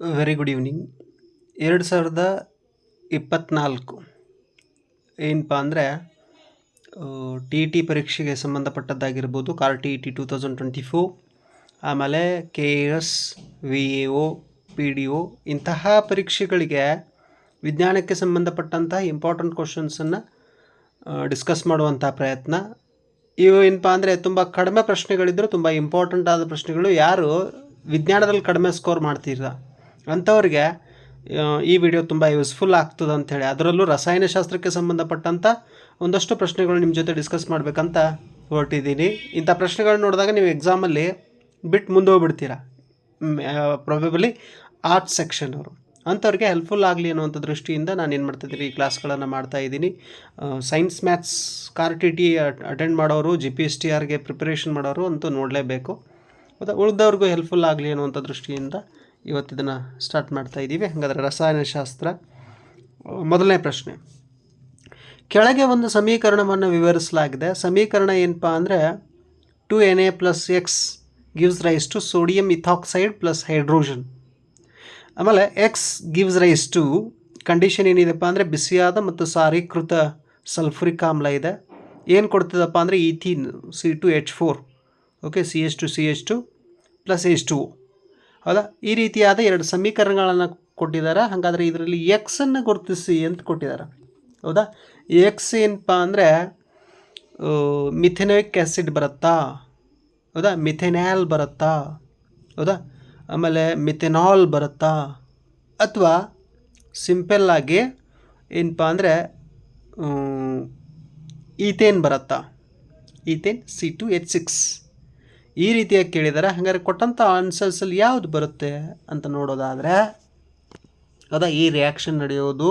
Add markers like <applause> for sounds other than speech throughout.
Very good evening ಎರಡು ಸಾವಿರದ ಇಪ್ಪತ್ತ್ನಾಲ್ಕು ಏನಪ್ಪ ಅಂದರೆ ಟಿ ಟಿ ಪರೀಕ್ಷೆಗೆ ಸಂಬಂಧಪಟ್ಟದ್ದಾಗಿರ್ಬೋದು Kar T E T two thousand twenty four ಆಮೇಲೆ K A S V A O P D O ಇಂತಹ ಪರೀಕ್ಷೆಗಳಿಗೆ ವಿಜ್ಞಾನಕ್ಕೆ ಸಂಬಂಧಪಟ್ಟಂತಹ ಇಂಪಾರ್ಟೆಂಟ್ ಕ್ವಶನ್ಸನ್ನು ಡಿಸ್ಕಸ್ ಮಾಡುವಂಥ ಪ್ರಯತ್ನ. ಇವು ಏನಪ್ಪ ಅಂದರೆ, ತುಂಬ ಕಡಿಮೆ ಪ್ರಶ್ನೆಗಳಿದ್ದರೂ ತುಂಬ ಇಂಪಾರ್ಟೆಂಟ್ ಆದ ಪ್ರಶ್ನೆಗಳು ಯಾರು ವಿಜ್ಞಾನದಲ್ಲಿ ಕಡಿಮೆ ಸ್ಕೋರ್ ಮಾಡ್ತೀರ? ಅಂಥವ್ರಿಗೆ ಈ ವಿಡಿಯೋ ತುಂಬ ಯೂಸ್ಫುಲ್ ಆಗ್ತದೆ ಅಂಥೇಳಿ ಅದರಲ್ಲೂ ರಸಾಯನಶಾಸ್ತ್ರಕ್ಕೆ ಸಂಬಂಧಪಟ್ಟಂಥ ಒಂದಷ್ಟು ಪ್ರಶ್ನೆಗಳು ನಿಮ್ಮ ಜೊತೆ ಡಿಸ್ಕಸ್ ಮಾಡಬೇಕಂತ ಹೊರಟಿದ್ದೀನಿ. ಇಂಥ ಪ್ರಶ್ನೆಗಳನ್ನ ನೋಡಿದಾಗ ನೀವು ಎಕ್ಸಾಮಲ್ಲಿ ಬಿಟ್ಟು ಮುಂದೆ ಹೋಗ್ಬಿಡ್ತೀರಾ? ಪ್ರೊಬೆಬಲಿ ಆರ್ಟ್ಸ್ ಸೆಕ್ಷನ್ ಅವರು. ಅಂಥವ್ರಿಗೆ ಹೆಲ್ಪ್ಫುಲ್ ಆಗಲಿ ಅನ್ನುವಂಥ ದೃಷ್ಟಿಯಿಂದ ನಾನು ಏನು ಮಾಡ್ತಾಯಿದ್ದೀನಿ ಈ ಕ್ಲಾಸ್ಗಳನ್ನು ಮಾಡ್ತಾ ಇದ್ದೀನಿ. Science maths Kar T T attend ಮಾಡೋರು ಜಿ ಪಿ ಎಸ್ ಟಿ ಆರ್ಗೆ ಪ್ರಿಪರೇಷನ್ ಮಾಡೋರು ಅಂತೂ ನೋಡಲೇಬೇಕು. ಮತ್ತು ಉಳಿದವ್ರಿಗೂ ಹೆಲ್ಪ್ಫುಲ್ ಆಗಲಿ ಅನ್ನುವಂಥ ದೃಷ್ಟಿಯಿಂದ ಇವತ್ತು ಇದನ್ನು ಸ್ಟಾರ್ಟ್ ಮಾಡ್ತಾ ಇದ್ದೀವಿ ಹಾಗಾದರೆ ರಸಾಯನಶಾಸ್ತ್ರ ಮೊದಲನೇ ಪ್ರಶ್ನೆ. ಕೆಳಗೆ ಒಂದು ಸಮೀಕರಣವನ್ನು ವಿವರಿಸಲಾಗಿದೆ. ಸಮೀಕರಣ ಏನಪ್ಪ ಅಂದರೆ two N A plus X gives rise to sodium ethoxide plus hydrogen ಆಮೇಲೆ X gives rise to condition ಏನಿದೆಪ್ಪ ಅಂದರೆ ಬಿಸಿಯಾದ ಮತ್ತು ಸಾರೀಕೃತ ಸಲ್ಫುರಿಕ್ ಆಮ್ಲ ಇದೆ. ಏನು ಕೊಡ್ತದಪ್ಪ ಅಂದರೆ ethene C two H four okay C H two C H two plus H two ಹೌದಾ? ಈ ರೀತಿಯಾದ ಎರಡು ಸಮೀಕರಣಗಳನ್ನು ಕೊಟ್ಟಿದ್ದಾರೆ ಹಾಗಾದರೆ ಇದರಲ್ಲಿ ಎಕ್ಸನ್ನು ಗುರುತಿಸಿ ಅಂತ ಕೊಟ್ಟಿದ್ದಾರೆ ಹೌದಾ? ಎಕ್ಸ್ ಏನಪ್ಪ ಅಂದರೆ ಮಿಥೆನೋಯಿಕ್ ಆ್ಯಸಿಡ್ ಬರುತ್ತಾ? ಹೌದಾ? ಮಿಥೆನ್ಯಾಲ್ ಬರುತ್ತಾ? ಹೌದಾ? ಆಮೇಲೆ ಮಿಥೆನಾಲ್ ಬರುತ್ತಾ? ಅಥವಾ ಸಿಂಪಲ್ಲಾಗಿ ಏನಪ್ಪ ಅಂದರೆ ಈಥೇನ್ ಬರುತ್ತಾ? Ethane C two H six ಈ ರೀತಿಯಾಗಿ ಕೇಳಿದರೆ ಹಾಗಾದ್ರೆ ಕೊಟ್ಟಂಥ ಆನ್ಸರ್ಸಲ್ಲಿ ಯಾವುದು ಬರುತ್ತೆ ಅಂತ ನೋಡೋದಾದರೆ, ಅದ ಈ ರಿಯಾಕ್ಷನ್ ನಡೆಯೋದು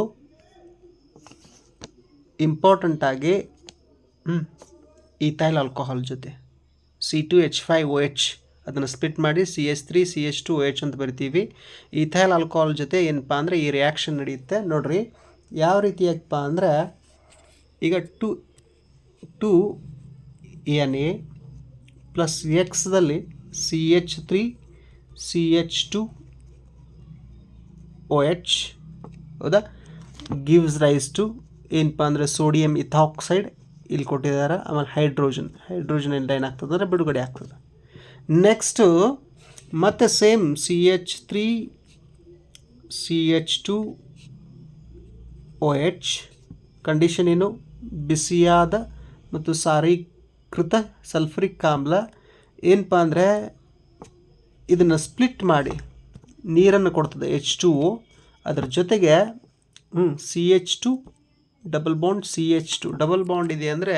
ಇಂಪಾರ್ಟೆಂಟಾಗಿ ಈಥೈಲ್ ಆಲ್ಕೋಹಾಲ್ ಜೊತೆ. C two H five O H ಅದನ್ನು ಸ್ಪಿಟ್ ಮಾಡಿ C H three C H two H ಅಂತ ಬರಿತೀವಿ. ಈಥೈಲ್ ಆಲ್ಕೋಹಾಲ್ ಜೊತೆ ಏನಪ್ಪ ಅಂದರೆ ಈ ರಿಯಾಕ್ಷನ್ ನಡೆಯುತ್ತೆ. ನೋಡ್ರಿ, ಯಾವ ರೀತಿಯಾಗಪ್ಪ ಅಂದರೆ, ಈಗ two two N A plus ಎಕ್ಸ್ದಲ್ಲಿ C H three C H two O H ಹೌದಾ? ಗಿವ್ಸ್ ರೈಸ್ ಟು ಏನಪ್ಪ ಅಂದರೆ ಸೋಡಿಯಂ ಇಥಾಕ್ಸೈಡ್ ಇಲ್ಲಿ ಕೊಟ್ಟಿದ್ದಾರೆ. ಆಮೇಲೆ ಹೈಡ್ರೋಜನ್ ಹೈಡ್ರೋಜನ್ ಎಲ್ಲ ಏನಾಗ್ತದೆ ಅಂದರೆ ಬಿಡುಗಡೆ ಆಗ್ತದೆ. ನೆಕ್ಸ್ಟು ಮತ್ತೆ same C H three C H two O H condition ಏನು? ಬಿಸಿಯಾದ ಮತ್ತು ಸಾರೀಕೃತ ಸಲ್ಫ್ರಿಕ್ ಆಮ್ಲ ಏನಪ್ಪ ಅಂದರೆ ಇದನ್ನು ಸ್ಪ್ಲಿಟ್ ಮಾಡಿ ನೀರನ್ನು ಕೊಡ್ತದೆ ಎಚ್ ಟು ಅದರ ಜೊತೆಗೆ C H two double bond C H two double bond ಇದೆ ಅಂದರೆ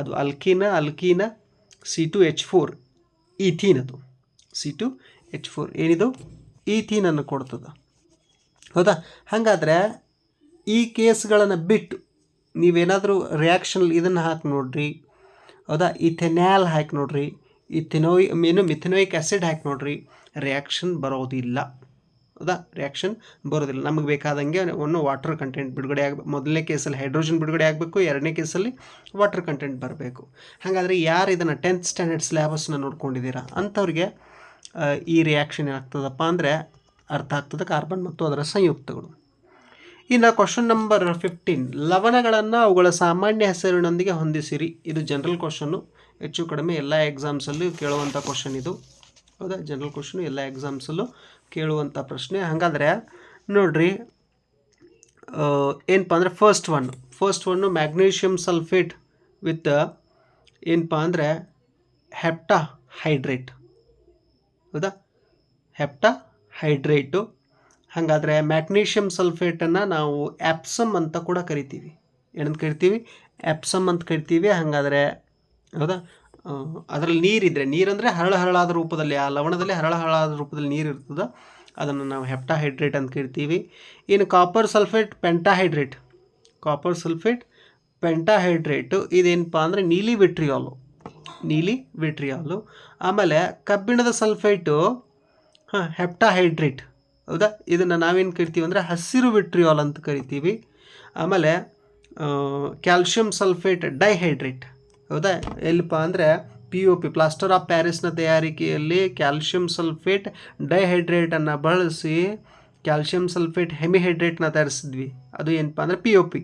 ಅದು alkene alkene C two H four ethene ಅದು. ಸಿ ಟು ಎಚ್ ಫೋರ್ ಏನಿದು? ಈಥೀನನ್ನು ಕೊಡ್ತದೆ. ಹೌದಾ? ಹಾಗಾದರೆ ಈ ಕೇಸ್ಗಳನ್ನು ಬಿಟ್ಟು ನೀವೇನಾದರೂ ರಿಯಾಕ್ಷನ್ ಇದನ್ನು ಹಾಕಿ ನೋಡ್ರಿ. ಹೌದಾ? ಇಥೆನ್ಯಾಲ್ ಹಾಕಿ ನೋಡ್ರಿ. ಇಥೆನೋಯ್ ಏನು ಮಿಥೆನೋಯಿಕ್ ಆ್ಯಸಿಡ್ ಹಾಕಿ ನೋಡ್ರಿ. ರಿಯಾಕ್ಷನ್ ಬರೋದಿಲ್ಲ. ಹೌದಾ? ರಿಯಾಕ್ಷನ್ ಬರೋದಿಲ್ಲ. ನಮಗೆ ಬೇಕಾದಂಗೆ ಒಂದು ವಾಟರ್ ಕಂಟೆಂಟ್ ಬಿಡುಗಡೆ ಆಗಬೇಕು ಮೊದಲನೇ ಕೇಸಲ್ಲಿ ಹೈಡ್ರೋಜನ್ ಬಿಡುಗಡೆ ಆಗಬೇಕು, ಎರಡನೇ ಕೇಸಲ್ಲಿ ವಾಟರ್ ಕಂಟೆಂಟ್ ಬರಬೇಕು. ಹಾಗಾದರೆ ಯಾರು ಇದನ್ನು ಟೆಂತ್ ಸ್ಟ್ಯಾಂಡರ್ಡ್ ಸ್ಲ್ಯಾಬಸ್ನ ನೋಡ್ಕೊಂಡಿದ್ದೀರಾ? ಅಂಥವ್ರಿಗೆ ಈ ರಿಯಾಕ್ಷನ್ ಏನಾಗ್ತದಪ್ಪ ಅಂದರೆ ಅರ್ಥ ಆಗ್ತದೆ ಕಾರ್ಬನ್ ಮತ್ತು ಅದರ ಸಂಯುಕ್ತಗಳು. ಇನ್ನು ಕ್ವಶನ್ ನಂಬರ್ ಫಿಫ್ಟೀನ್ ಲವಣಗಳನ್ನು ಅವುಗಳ ಸಾಮಾನ್ಯ ಹೆಸರಿನೊಂದಿಗೆ ಹೊಂದಿಸಿರಿ. ಇದು ಜನರಲ್ ಕ್ವಶನ್ನು ಹೆಚ್ಚು ಕಡಿಮೆ ಎಲ್ಲ ಎಕ್ಸಾಮ್ಸಲ್ಲೂ ಕೇಳುವಂಥ ಕ್ವಶನ್ ಇದು. ಹೌದಾ? ಜನರಲ್ ಕ್ವಶನು ಎಲ್ಲ ಎಕ್ಸಾಮ್ಸಲ್ಲೂ ಕೇಳುವಂಥ ಪ್ರಶ್ನೆ. ಹಾಗಾದರೆ ನೋಡಿರಿ ಏನಪ್ಪ ಅಂದರೆ first one first one magnesium sulphate with ಏನಪ್ಪ ಅಂದರೆ ಹೆಪ್ಟಾ ಹೈಡ್ರೇಟ್ ಹೌದಾ? ಹೆಪ್ಟಾ ಹೈಡ್ರೇಟು ಹಾಗಾದರೆ ಮ್ಯಾಗ್ನೀಷಿಯಮ್ ಸಲ್ಫೇಟನ್ನು ನಾವು ಆ್ಯಪ್ಸಮ್ ಅಂತ ಕೂಡ ಕರಿತೀವಿ. ಏನಂತ ಕರಿತೀವಿ? ಆ್ಯಪ್ಸಮ್ ಅಂತ ಕರಿತೀವಿ. ಹಾಗಾದರೆ ಹೌದಾ? ಅದರಲ್ಲಿ ನೀರಿದ್ದರೆ ನೀರಂದರೆ ಹರಳ ಹರಳಾದ ರೂಪದಲ್ಲಿ, ಆ ಲವಣದಲ್ಲಿ ಹರಳ ಹರಳಾದ ರೂಪದಲ್ಲಿ ನೀರು ಇರ್ತದೆ. ಅದನ್ನು ನಾವು ಹೆಪ್ಟಾಹೈಡ್ರೇಟ್ ಅಂತ ಕರಿತೀವಿ. ಇನ್ನು copper sulphate pentahydrate copper sulphate pentahydrate ಇದೇನಪ್ಪ ಅಂದರೆ ನೀಲಿ ವಿಟ್ರಿಯಾಲು ನೀಲಿ ವಿಟ್ರಿಯಾಲು ಆಮೇಲೆ ಕಬ್ಬಿಣದ ಸಲ್ಫೇಟು ಹಾಂ ಹೆಪ್ಟಾಹೈಡ್ರೇಟ್ ಹೌದಾ? ಇದನ್ನು ನಾವೇನು ಕರಿತೀವಿ ಅಂದರೆ ಹಸಿರು ವಿಟ್ರಿಯಾಲ್ ಅಂತ ಕರಿತೀವಿ. ಆಮೇಲೆ ಕ್ಯಾಲ್ಶಿಯಂ ಸಲ್ಫೇಟ್ ಡೈಹೈಡ್ರೇಟ್ ಹೌದಾ? ಎಲ್ಲಿಪ್ಪ ಅಂದರೆ P U P plaster of ಪ್ಯಾರಿಸ್ನ ತಯಾರಿಕೆಯಲ್ಲಿ ಕ್ಯಾಲ್ಶಿಯಂ ಸಲ್ಫೇಟ್ ಡೈಹೈಡ್ರೇಟನ್ನು ಬಳಸಿ ಕ್ಯಾಲ್ಶಿಯಂ ಸಲ್ಫೇಟ್ ಹೆಮಿಹೈಡ್ರೇಟ್ನ ತಯಾರಿಸಿದ್ವಿ. ಅದು ಏನಪ್ಪ ಅಂದರೆ ಪಿ ಯು ಪಿ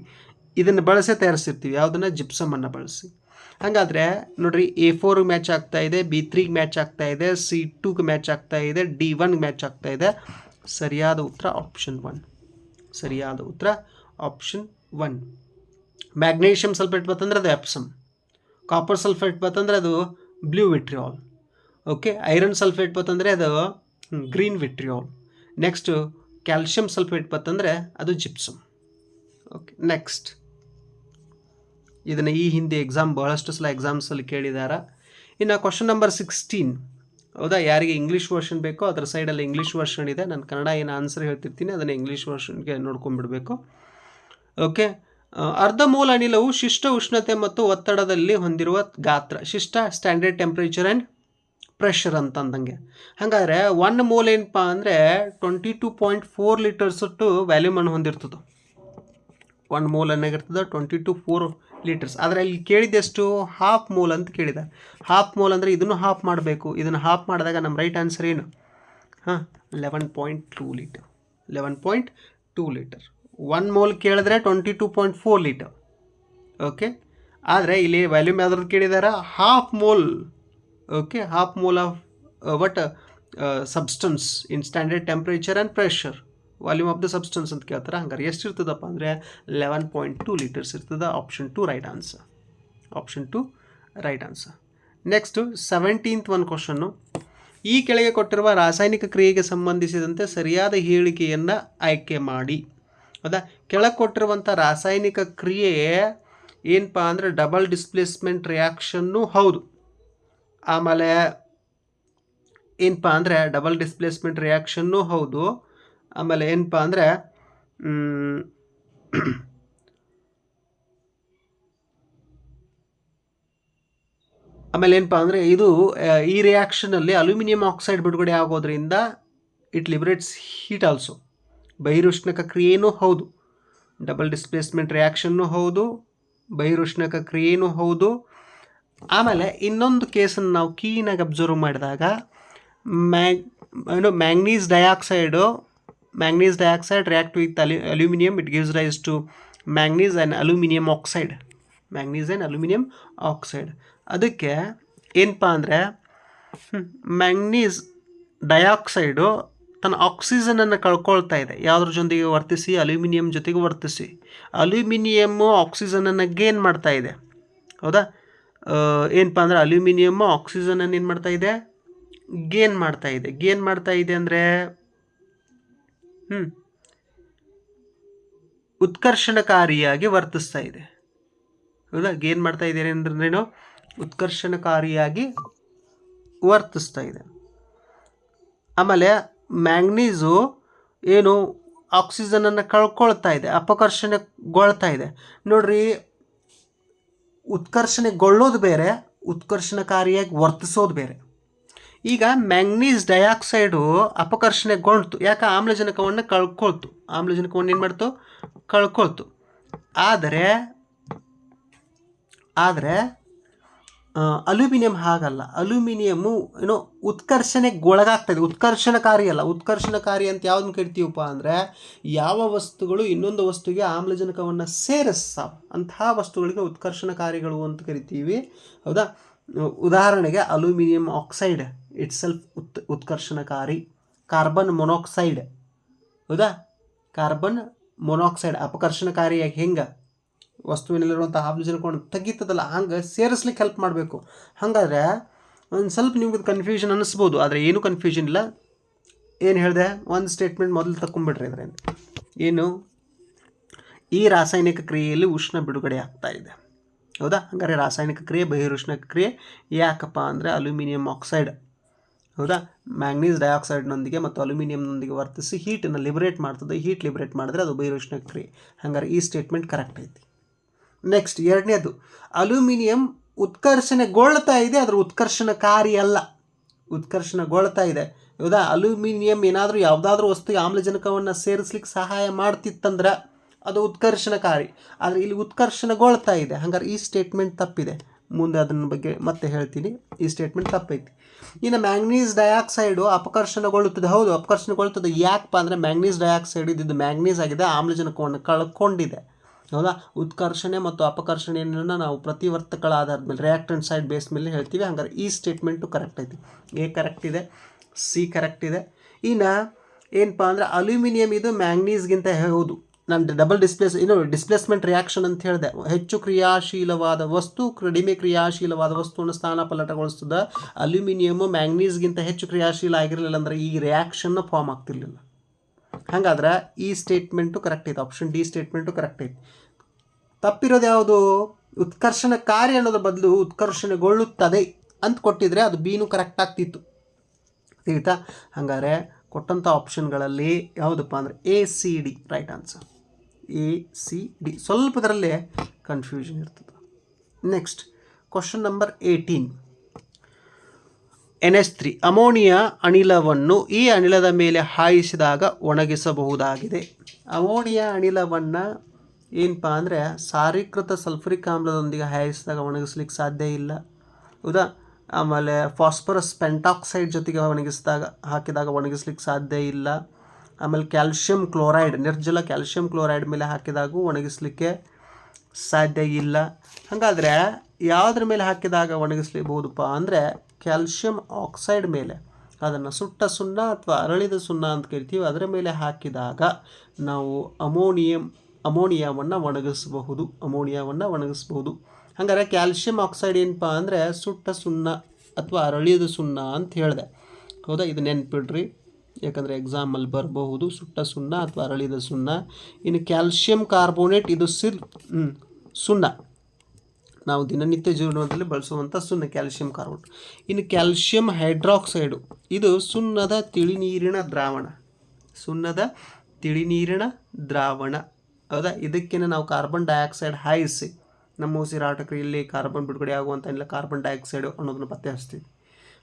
ಇದನ್ನು ಬಳಸೇ ತಯಾರಿಸಿರ್ತೀವಿ. ಯಾವುದನ್ನು? ಜಿಪ್ಸಮನ್ನು ಬಳಸಿ. ಹಾಗಾದರೆ, ನೋಡಿರಿ ಎ ಫೋರ್ಗೆ ಮ್ಯಾಚ್ ಆಗ್ತಾ ಇದೆ ಬಿ ತ್ರೀಗೆ ಮ್ಯಾಚ್ ಆಗ್ತಾ ಇದೆ ಸಿ ಟೂಗೆ ಮ್ಯಾಚ್ ಆಗ್ತಾ ಇದೆ ಡಿ ಒನ್ಗೆ ಮ್ಯಾಚ್ ಆಗ್ತಾ ಇದೆ. ಸರಿಯಾದ ಉತ್ತರ ಆಪ್ಷನ್ ಒನ್ ಸರಿಯಾದ ಉತ್ತರ ಆಪ್ಷನ್ ಒನ್ ಮ್ಯಾಗ್ನೇಷಿಯಂ ಸಲ್ಫೇಟ್ ಬತ್ತಂದ್ರೆ ಅದು ಎಪ್ಸಮ್ ಕಾಪರ್ ಸಲ್ಫೇಟ್ ಬತ್ತಂದ್ರೆ ಅದು blue vitriol okay iron sulphate ಬಂತಂದರೆ ಅದು green vitriol next calcium sulphate ಬಂತಂದರೆ ಅದು ಜಿಪ್ಸಮ್ ಓಕೆ ನೆಕ್ಸ್ಟ್ ಇದನ್ನು ಈ ಹಿಂದೆ ಎಕ್ಸಾಮ್ ಬಹಳಷ್ಟು ಸಲ ಎಕ್ಸಾಮ್ಸಲ್ಲಿ ಕೇಳಿದಾರ. ಇನ್ನು ಕ್ವಶನ್ ನಂಬರ್ ಸಿಕ್ಸ್ಟೀನ್ ಹೌದಾ? ಯಾರಿಗೆ ಇಂಗ್ಲೀಷ್ ವರ್ಷನ್ ಬೇಕೋ ಅದರ ಸೈಡಲ್ಲಿ ಇಂಗ್ಲೀಷ್ ವರ್ಷನ್ ಇದೆ. ನಾನು ಕನ್ನಡ ಏನು ಆನ್ಸರ್ ಹೇಳ್ತಿರ್ತೀನಿ, ಅದನ್ನು ಇಂಗ್ಲೀಷ್ ವರ್ಷನ್ಗೆ ನೋಡ್ಕೊಂಬಿಡ್ಬೇಕು ಓಕೆ ಅರ್ಧ ಮೂಲ ಅನಿಲವು ಶಿಷ್ಟ ಉಷ್ಣತೆ ಮತ್ತು ಒತ್ತಡದಲ್ಲಿ ಹೊಂದಿರುವ ಗಾತ್ರ. ಶಿಷ್ಟ ಸ್ಟ್ಯಾಂಡರ್ಡ್ ಟೆಂಪ್ರೇಚರ್ ಆ್ಯಂಡ್ ಪ್ರೆಷರ್ ಅಂತ ಅಂದಂಗೆ ಹಾಗಾದರೆ ಒನ್ ಮೋಲ್ ಏನಪ್ಪ ಅಂದರೆ twenty two point four litres to ವ್ಯಾಲ್ಯೂಮನ್ನು ಹೊಂದಿರ್ತದೆ. ಒನ್ ಮೋಲ್ ಏನಾಗಿರ್ತದೆ ಟ್ವೆಂಟಿ ಟು ಫೋರ್ ಲೀಟರ್ಸ್ ಆದರೆ ಇಲ್ಲಿ ಕೇಳಿದ್ದೆಷ್ಟು? ಹಾಫ್ ಮೋಲ್ ಅಂತ ಕೇಳಿದ. ಹಾಫ್ ಮೋಲ್ ಅಂದರೆ ಇದನ್ನು ಹಾಫ್ ಮಾಡಬೇಕು. ಇದನ್ನು ಹಾಫ್ ಮಾಡಿದಾಗ ನಮ್ಮ ರೈಟ್ ಆನ್ಸರ್ ಏನು? ಹಾಂ eleven point two litre eleven point two litre one mole ಕೇಳಿದ್ರೆ twenty two point four litre okay ಆದರೆ ಇಲ್ಲಿ ವ್ಯಾಲ್ಯೂಮ್ ಯಾವ್ದ್ರದ್ದು ಕೇಳಿದಾರ? Half mole okay half mole of what substance in standard temperature and pressure volume of the substance ಅಂತ ಕೇಳ್ತಾರೆ? ಹಂಗಾರೆ ಎಷ್ಟು ಇರ್ತದಪ್ಪ ಅಂದರೆ ಲೆವೆನ್ ಪಾಯಿಂಟ್ ಟು ಲೀಟರ್ಸ್ ಇರ್ತದೆ. Option two right answer option two right answer next seventeenth ಒಂದು question ಈ ಕೆಳಗೆ ಕೊಟ್ಟಿರುವ ರಾಸಾಯನಿಕ ಕ್ರಿಯೆಗೆ ಸಂಬಂಧಿಸಿದಂತೆ ಸರಿಯಾದ ಹೇಳಿಕೆಯನ್ನು ಆಯ್ಕೆ ಮಾಡಿ. ಹೌದಾ ಕೆಳಗೆ ಕೊಟ್ಟಿರುವಂಥ ರಾಸಾಯನಿಕ ಕ್ರಿಯೆ ಏನಪ್ಪ ಅಂದರೆ ಡಬಲ್ ಡಿಸ್ಪ್ಲೇಸ್ಮೆಂಟ್ ರಿಯಾಕ್ಷನ್ನು ಹೌದು. ಆಮೇಲೆ ಏನಪ್ಪ ಅಂದರೆ ಡಬಲ್ ಡಿಸ್ಪ್ಲೇಸ್ಮೆಂಟ್ ರಿಯಾಕ್ಷನ್ನು ಹೌದು. ಆಮೇಲೆ ಏನಪ್ಪ ಅಂದರೆ ಆಮೇಲೆ ಏನಪ್ಪ ಅಂದರೆ ಇದು ಈ ರಿಯಾಕ್ಷನಲ್ಲಿ ಅಲ್ಯೂಮಿನಿಯಂ ಆಕ್ಸೈಡ್ ಬಿಡುಗಡೆ ಆಗೋದ್ರಿಂದ ಇಟ್ ಲಿಬರೇಟ್ಸ್ ಹೀಟ್ ಆಲ್ಸೋ ಬಹಿರುಷ್ಣಕ ಕ್ರಿಯೆಯೂ ಹೌದು. ಡಬಲ್ ಡಿಸ್ಪ್ಲೇಸ್ಮೆಂಟ್ ರಿಯಾಕ್ಷನ್ನು ಹೌದು. ಬಹಿರುಷ್ಣಕ ಕ್ರಿಯೆಯೂ ಹೌದು. ಆಮೇಲೆ ಇನ್ನೊಂದು ಕೇಸನ್ನು ನಾವು ಕೀನಾಗಿ ಅಬ್ಸರ್ವ್ ಮಾಡಿದಾಗ ಮ್ಯಾಗ್ ಏನು manganese dioxide manganese dioxide react with ಅಲ್ಯೂ aluminium it gives rise to manganese and aluminium oxide manganese and aluminium oxide ಅದಕ್ಕೆ ಏನಪ್ಪ ಅಂದರೆ ಮ್ಯಾಂಗ್ನೀಸ್ ಡೈಆಕ್ಸೈಡು ತನ್ನ ಆಕ್ಸಿಜನನ್ನು ಕಳ್ಕೊಳ್ತಾ ಇದೆ. ಯಾವುದ್ರ ಜೊತೆಗೆ ವರ್ತಿಸಿ? ಅಲ್ಯೂಮಿನಿಯಂ ಜೊತೆಗೆ ವರ್ತಿಸಿ. ಅಲ್ಯೂಮಿನಿಯಮ್ಮು ಆಕ್ಸಿಜನನ್ನು ಗೇನ್ ಮಾಡ್ತಾ ಇದೆ. ಹೌದಾ? ಏನಪ್ಪ ಅಂದರೆ ಅಲ್ಯೂಮಿನಿಯಮ್ಮು ಆಕ್ಸಿಜನನ್ನು ಏನು ಮಾಡ್ತಾ ಇದೆ? ಗೇನ್ ಮಾಡ್ತಾ ಇದೆ. ಗೇನ್ ಮಾಡ್ತಾ ಇದೆ ಅಂದರೆ ಉತ್ಕರ್ಷಣಕಾರಿಯಾಗಿ ವರ್ತಿಸ್ತಾ ಇದೆ. ಹೌದಾ? ಏನು ಮಾಡ್ತಾ ಇದ್ದೀರಿ ಅಂದ್ರೇನು? ಉತ್ಕರ್ಷಣಕಾರಿಯಾಗಿ ವರ್ತಿಸ್ತಾ ಇದೆ. ಆಮೇಲೆ ಮ್ಯಾಂಗ್ನೀಸು ಏನು ಆಕ್ಸಿಜನನ್ನು ಕಳ್ಕೊಳ್ತಾ ಇದೆ, ಅಪಕರ್ಷಣೆಗೊಳ್ತಾ ಇದೆ. ನೋಡ್ರಿ, ಉತ್ಕರ್ಷಣೆಗೊಳ್ಳೋದು ಬೇರೆ, ಉತ್ಕರ್ಷಣಕಾರಿಯಾಗಿ ವರ್ತಿಸೋದು ಬೇರೆ. ಈಗ ಮ್ಯಾಂಗ್ನೀಸ್ ಡೈಆಕ್ಸೈಡು ಅಪಕರ್ಷಣೆಗೊಳ್ತು. ಯಾಕೆ? ಆಮ್ಲಜನಕವನ್ನು ಕಳ್ಕೊಳ್ತು. ಆಮ್ಲಜನಕವನ್ನು ಏನು ಮಾಡ್ತು? ಕಳ್ಕೊಳ್ತು. ಆದರೆ ಆದರೆ ಅಲ್ಯೂಮಿನಿಯಂ ಹಾಗಲ್ಲ. ಅಲ್ಯೂಮಿನಿಯಮು ಏನೋ ಉತ್ಕರ್ಷಣೆಗೊಳಗಾಗ್ತಾ ಇದೆ ಉತ್ಕರ್ಷಣಕಾರಿ ಅಲ್ಲ. ಉತ್ಕರ್ಷಣಕಾರಿ ಅಂತ ಯಾವ್ದನ್ನ ಕರಿತೀವಪ್ಪ ಅಂದರೆ, ಯಾವ ವಸ್ತುಗಳು ಇನ್ನೊಂದು ವಸ್ತುವಿಗೆ ಆಮ್ಲಜನಕವನ್ನು ಸೇರಿಸ್ತಾವ. ಅಂತಹ ವಸ್ತುಗಳಿಗೆ ಉತ್ಕರ್ಷಣಕಾರಿಗಳು ಅಂತ ಕರಿತೀವಿ. ಹೌದಾ? ಉದಾಹರಣೆಗೆ ಅಲ್ಯೂಮಿನಿಯಂ ಆಕ್ಸೈಡ್ ಇಟ್ ಸೆಲ್ಫ್ ಉತ್, ಉತ್ಕರ್ಷಣಕಾರಿ ಕಾರ್ಬನ್ ಮೊನಾಕ್ಸೈಡ್. ಹೌದಾ? ಕಾರ್ಬನ್ ಮೊನಾಕ್ಸೈಡ್ ಅಪಕರ್ಷಣಕಾರಿಯಾಗಿ ಹೆಂಗೆ? ವಸ್ತುವಿನಲ್ಲಿರುವಂಥ ಆಮ್ಲಜನಕವನ್ನು ತೆಗಿತದಲ್ಲ, ಹಂಗೆ ಸೇರಿಸ್ಲಿಕ್ಕೆ ಹೆಲ್ಪ್ ಮಾಡಬೇಕು. ಹಾಗಾದ್ರೆ ಒಂದು ಸ್ವಲ್ಪ ನಿಮ್ಗೆ ಕನ್ಫ್ಯೂಷನ್ ಅನ್ನಿಸ್ಬೋದು ಆದರೆ ಏನೂ ಕನ್ಫ್ಯೂಷನ್ ಇಲ್ಲ. ಏನು ಹೇಳಿದೆ? ಒಂದು ಸ್ಟೇಟ್ಮೆಂಟ್ ಮೊದಲು ತಗೊಂಬಿಡ್ರಿ ಅದರಿಂದ ಏನು? ಈ ರಾಸಾಯನಿಕ ಕ್ರಿಯೆಯಲ್ಲಿ ಉಷ್ಣ ಬಿಡುಗಡೆ ಆಗ್ತಾ ಇದೆ. ಹೌದಾ? ಹಂಗಾರೆ ರಾಸಾಯನಿಕ ಕ್ರಿಯೆ, ಬಹಿರುಷ್ಣ ಕ್ರಿಯೆ ಯಾಕಪ್ಪ ಅಂದರೆ ಅಲ್ಯೂಮಿನಿಯಂ ಆಕ್ಸೈಡ್. ಹೌದಾ? ಮ್ಯಾಂಗ್ನೀಸ್ ಡೈಆಕ್ಸೈಡ್ನೊಂದಿಗೆ ಮತ್ತು ಅಲ್ಯೂಮಿನಿಯಂನೊಂದಿಗೆ ವರ್ತಿಸಿ ಹೀಟನ್ನು ಲಿಬರೇಟ್ ಮಾಡ್ತದೆ. ಹೀಟ್ ಲಿಬರೇಟ್ ಮಾಡಿದ್ರೆ ಅದು ಬಹಿರುಷ್ಣ ಕ್ರಿಯೆ. ಹಂಗಾರೆ ಈ ಸ್ಟೇಟ್ಮೆಂಟ್ ಕರೆಕ್ಟ್ ಐತಿ. ನೆಕ್ಸ್ಟ್ ಎರಡನೇದು, ಅಲ್ಯೂಮಿನಿಯಂ ಉತ್ಕರ್ಷಣೆಗೊಳ್ತಾ ಇದೆ ಅದರ ಉತ್ಕರ್ಷಣಕಾರಿ ಅಲ್ಲ. ಉತ್ಕರ್ಷಣಗೊಳ್ತಾ ಇದೆ. ಹೌದಾ? ಅಲ್ಯೂಮಿನಿಯಂ ಏನಾದರೂ ಯಾವುದಾದ್ರೂ ವಸ್ತು ಆಮ್ಲಜನಕವನ್ನು ಸೇರಿಸ್ಲಿಕ್ಕೆ ಸಹಾಯ ಮಾಡ್ತಿತ್ತಂದ್ರೆ ಅದು ಉತ್ಕರ್ಷಣಕಾರಿ. ಆದರೆ ಇಲ್ಲಿ ಉತ್ಕರ್ಷಣಗೊಳ್ತಾ ಇದೆ. ಹಂಗಾರೆ ಈ ಸ್ಟೇಟ್ಮೆಂಟ್ ತಪ್ಪಿದೆ. ಮುಂದೆ ಅದನ್ನ ಬಗ್ಗೆ ಮತ್ತೆ ಹೇಳ್ತೀನಿ. ಈ ಸ್ಟೇಟ್ಮೆಂಟ್ ತಪ್ಪೈತಿ. ಇನ್ನು ಮ್ಯಾಂಗ್ನೀಸ್ ಡೈಆಕ್ಸೈಡು ಅಪಕರ್ಷಣಗೊಳ್ಳುತ್ತದೆ. ಹೌದು, ಅಪಕರ್ಷಣಗೊಳ್ಳುತ್ತದೆ. ಯಾಕಪ್ಪ ಅಂದರೆ ಮ್ಯಾಂಗ್ನೀಸ್ ಡೈಆಕ್ಸೈಡ್ ಇದ್ದಿದ್ದು ಮ್ಯಾಂಗ್ನೀಸ್ ಆಗಿದೆ. ಆಮ್ಲಜನಕವನ್ನು ಕಳ್ಕೊಂಡಿದೆ. ಹೌದಾ? ಉತ್ಕರ್ಷಣೆ ಮತ್ತು ಅಪಕರ್ಷಣೆಯನ್ನು ನಾವು ಪ್ರತಿವರ್ತಕಳ ಆಧಾರದ ಮೇಲೆ ರಿಯಾಕ್ಟೆಂಟ್ ಸೈಡ್ ಬೇಸ್ ಮೇಲೆ ಹೇಳ್ತೀವಿ. ಹಂಗಾರೆ ಈ ಸ್ಟೇಟ್ಮೆಂಟು ಕರೆಕ್ಟ್ ಐತಿ. ಎ ಕರೆಕ್ಟ್ ಇದೆ ಸಿ ಕರೆಕ್ಟ್ ಇದೆ. ಇನ್ನು ಏನಪ್ಪ ಅಂದರೆ ಅಲ್ಯೂಮಿನಿಯಂ ಇದು ಮ್ಯಾಂಗ್ನೀಸ್ಗಿಂತ ಹೌದು. ನಾನು ಡಬಲ್ ಡಿಸ್ಪ್ಲೇಸ್ ಇನ್ನು ಡಿಸ್ಪ್ಲೇಸ್ಮೆಂಟ್ ರಿಯಾಕ್ಷನ್ ಅಂತ ಹೇಳಿದೆ. ಹೆಚ್ಚು ಕ್ರಿಯಾಶೀಲವಾದ ವಸ್ತು ಕಡಿಮೆ ಕ್ರಿಯಾಶೀಲವಾದ ವಸ್ತುವನ್ನು ಸ್ಥಾನಪಲ್ಲಟಗೊಳಿಸ್ತದ ಅಲ್ಯೂಮಿನಿಯಮ್ ಮ್ಯಾಂಗ್ನೀಸ್ಗಿಂತ ಹೆಚ್ಚು ಕ್ರಿಯಾಶೀಲ ಆಗಿರಲಿಲ್ಲ ಅಂದರೆ ಈ ರಿಯಾಕ್ಷನ್ನ ಫಾರ್ಮ್ ಆಗ್ತಿರ್ಲಿಲ್ಲ. ಹಾಗಾದ್ರೆ ಈ ಸ್ಟೇಟ್ಮೆಂಟು ಕರೆಕ್ಟ್ ಐತೆ. ಆಪ್ಷನ್ ಡಿ ಸ್ಟೇಟ್ಮೆಂಟು ಕರೆಕ್ಟ್ ಐತೆ. ತಪ್ಪಿರೋದು ಯಾವುದು? ಉತ್ಕರ್ಷಣಕಾರಿ ಅನ್ನೋದ್ರ ಬದಲು ಉತ್ಕರ್ಷಣೆಗೊಳ್ಳುತ್ತದೆ ಅಂತ ಕೊಟ್ಟಿದ್ರೆ ಅದು ಬೀನು ಕರೆಕ್ಟ್ ಆಗ್ತಿತ್ತು. ತಿಳಿತಾ? ಹಾಗಾದ್ರೆ ಕೊಟ್ಟಂಥ ಆಪ್ಷನ್ಗಳಲ್ಲಿ ಯಾವುದಪ್ಪ ಅಂದರೆ A C D right answer A, C, D. ಸ್ವಲ್ಪದರಲ್ಲೇ confusion ಇರ್ತದೆ. Next question number eighteen N S three ammonia ಅನಿಲವನ್ನು ಈ ಅನಿಲದ ಮೇಲೆ ಹಾಯಿಸಿದಾಗ ಒಣಗಿಸಬಹುದಾಗಿದೆ. ಅಮೋನಿಯಾ ಅನಿಲವನ್ನು ಏನಪ್ಪ ಅಂದರೆ ಸಾರೀಕೃತ ಸಲ್ಫರಿಕ್ ಆಮ್ಲದೊಂದಿಗೆ ಹಾಯಿಸಿದಾಗ ಒಣಗಿಸ್ಲಿಕ್ಕೆ ಸಾಧ್ಯ ಇಲ್ಲ. ಹೌದಾ? ಆಮೇಲೆ ಫಾಸ್ಫರಸ್ ಪೆಂಟಾಕ್ಸೈಡ್ ಜೊತೆಗೆ ಒಣಗಿಸಿದಾಗ, ಹಾಕಿದಾಗ ಒಣಗಿಸ್ಲಿಕ್ಕೆ ಸಾಧ್ಯ ಇಲ್ಲ. ಆಮೇಲೆ ಕ್ಯಾಲ್ಶಿಯಂ ಕ್ಲೋರೈಡ್, ನಿರ್ಜಲ ಕ್ಯಾಲ್ಶಿಯಂ ಕ್ಲೋರೈಡ್ ಮೇಲೆ ಹಾಕಿದಾಗೂ ಒಣಗಿಸ್ಲಿಕ್ಕೆ ಸಾಧ್ಯ ಇಲ್ಲ. ಹಾಗಾದರೆ ಯಾವುದ್ರ ಮೇಲೆ ಹಾಕಿದಾಗ ಒಣಗಿಸ್ಲಿಬಹುದಪ್ಪ ಅಂದರೆ ಕ್ಯಾಲ್ಶಿಯಂ ಆಕ್ಸೈಡ್ ಮೇಲೆ. ಅದನ್ನು ಸುಟ್ಟ ಸುಣ್ಣ ಅಥವಾ ಅರಳಿದ ಸುಣ್ಣ ಅಂತ ಕರಿತೀವಿ. ಅದರ ಮೇಲೆ ಹಾಕಿದಾಗ ನಾವು ಅಮೋನಿಯಂ, ಅಮೋನಿಯಾವನ್ನು ಒಣಗಿಸಬಹುದು, ಅಮೋನಿಯಾವನ್ನು ಒಣಗಿಸ್ಬೋದು ಹಾಗಾದ್ರೆ ಕ್ಯಾಲ್ಶಿಯಂ ಆಕ್ಸೈಡ್ ಏನಪ್ಪ ಅಂದರೆ ಸುಟ್ಟ ಸುಣ್ಣ ಅಥವಾ ಅರಳಿದ ಸುಣ್ಣ ಅಂತ ಹೇಳಿದೆ. ಹೌದಾ? ಇದು ನೆನ್ಪಿಡ್ರಿ. ಯಾಕಂದರೆ ಎಕ್ಸಾಮಲ್ಲಿ ಬರಬಹುದು ಸುಟ್ಟ ಸುಣ್ಣ ಅಥವಾ ಅರಳಿದ ಸುಣ್ಣ. ಇನ್ನು ಕ್ಯಾಲ್ಶಿಯಂ ಕಾರ್ಬೋನೇಟ್ ಇದು ಹ್ಮ್, ಸುಣ್ಣ. ನಾವು ದಿನನಿತ್ಯ ಜೀವನದಲ್ಲಿ ಬಳಸುವಂಥ ಸುಣ್ಣ ಕ್ಯಾಲ್ಶಿಯಂ ಕಾರ್ಬೋನೇಟ್ ಇನ್ನು ಕ್ಯಾಲ್ಶಿಯಂ ಹೈಡ್ರಾಕ್ಸೈಡು ಇದು ಸುಣ್ಣದ ತಿಳಿನೀರಿನ ದ್ರಾವಣ. ಸುಣ್ಣದ ತಿಳಿನೀರಿನ ದ್ರಾವಣ. ಹೌದಾ? ಇದಕ್ಕೇನೆ ನಾವು ಕಾರ್ಬನ್ ಡೈಆಕ್ಸೈಡ್ ಹಾಯಿಸಿ. ನಮ್ಮ ಉಸಿರಾಟ ಇಲ್ಲಿ ಕಾರ್ಬನ್ ಬಿಡುಗಡೆ ಆಗುವಂಥ ಇಲ್ಲ ಕಾರ್ಬನ್ ಡೈಆಕ್ಸೈಡು ಅನ್ನೋದನ್ನು ಪತ್ತೆ ಹಚ್ತೀವಿ.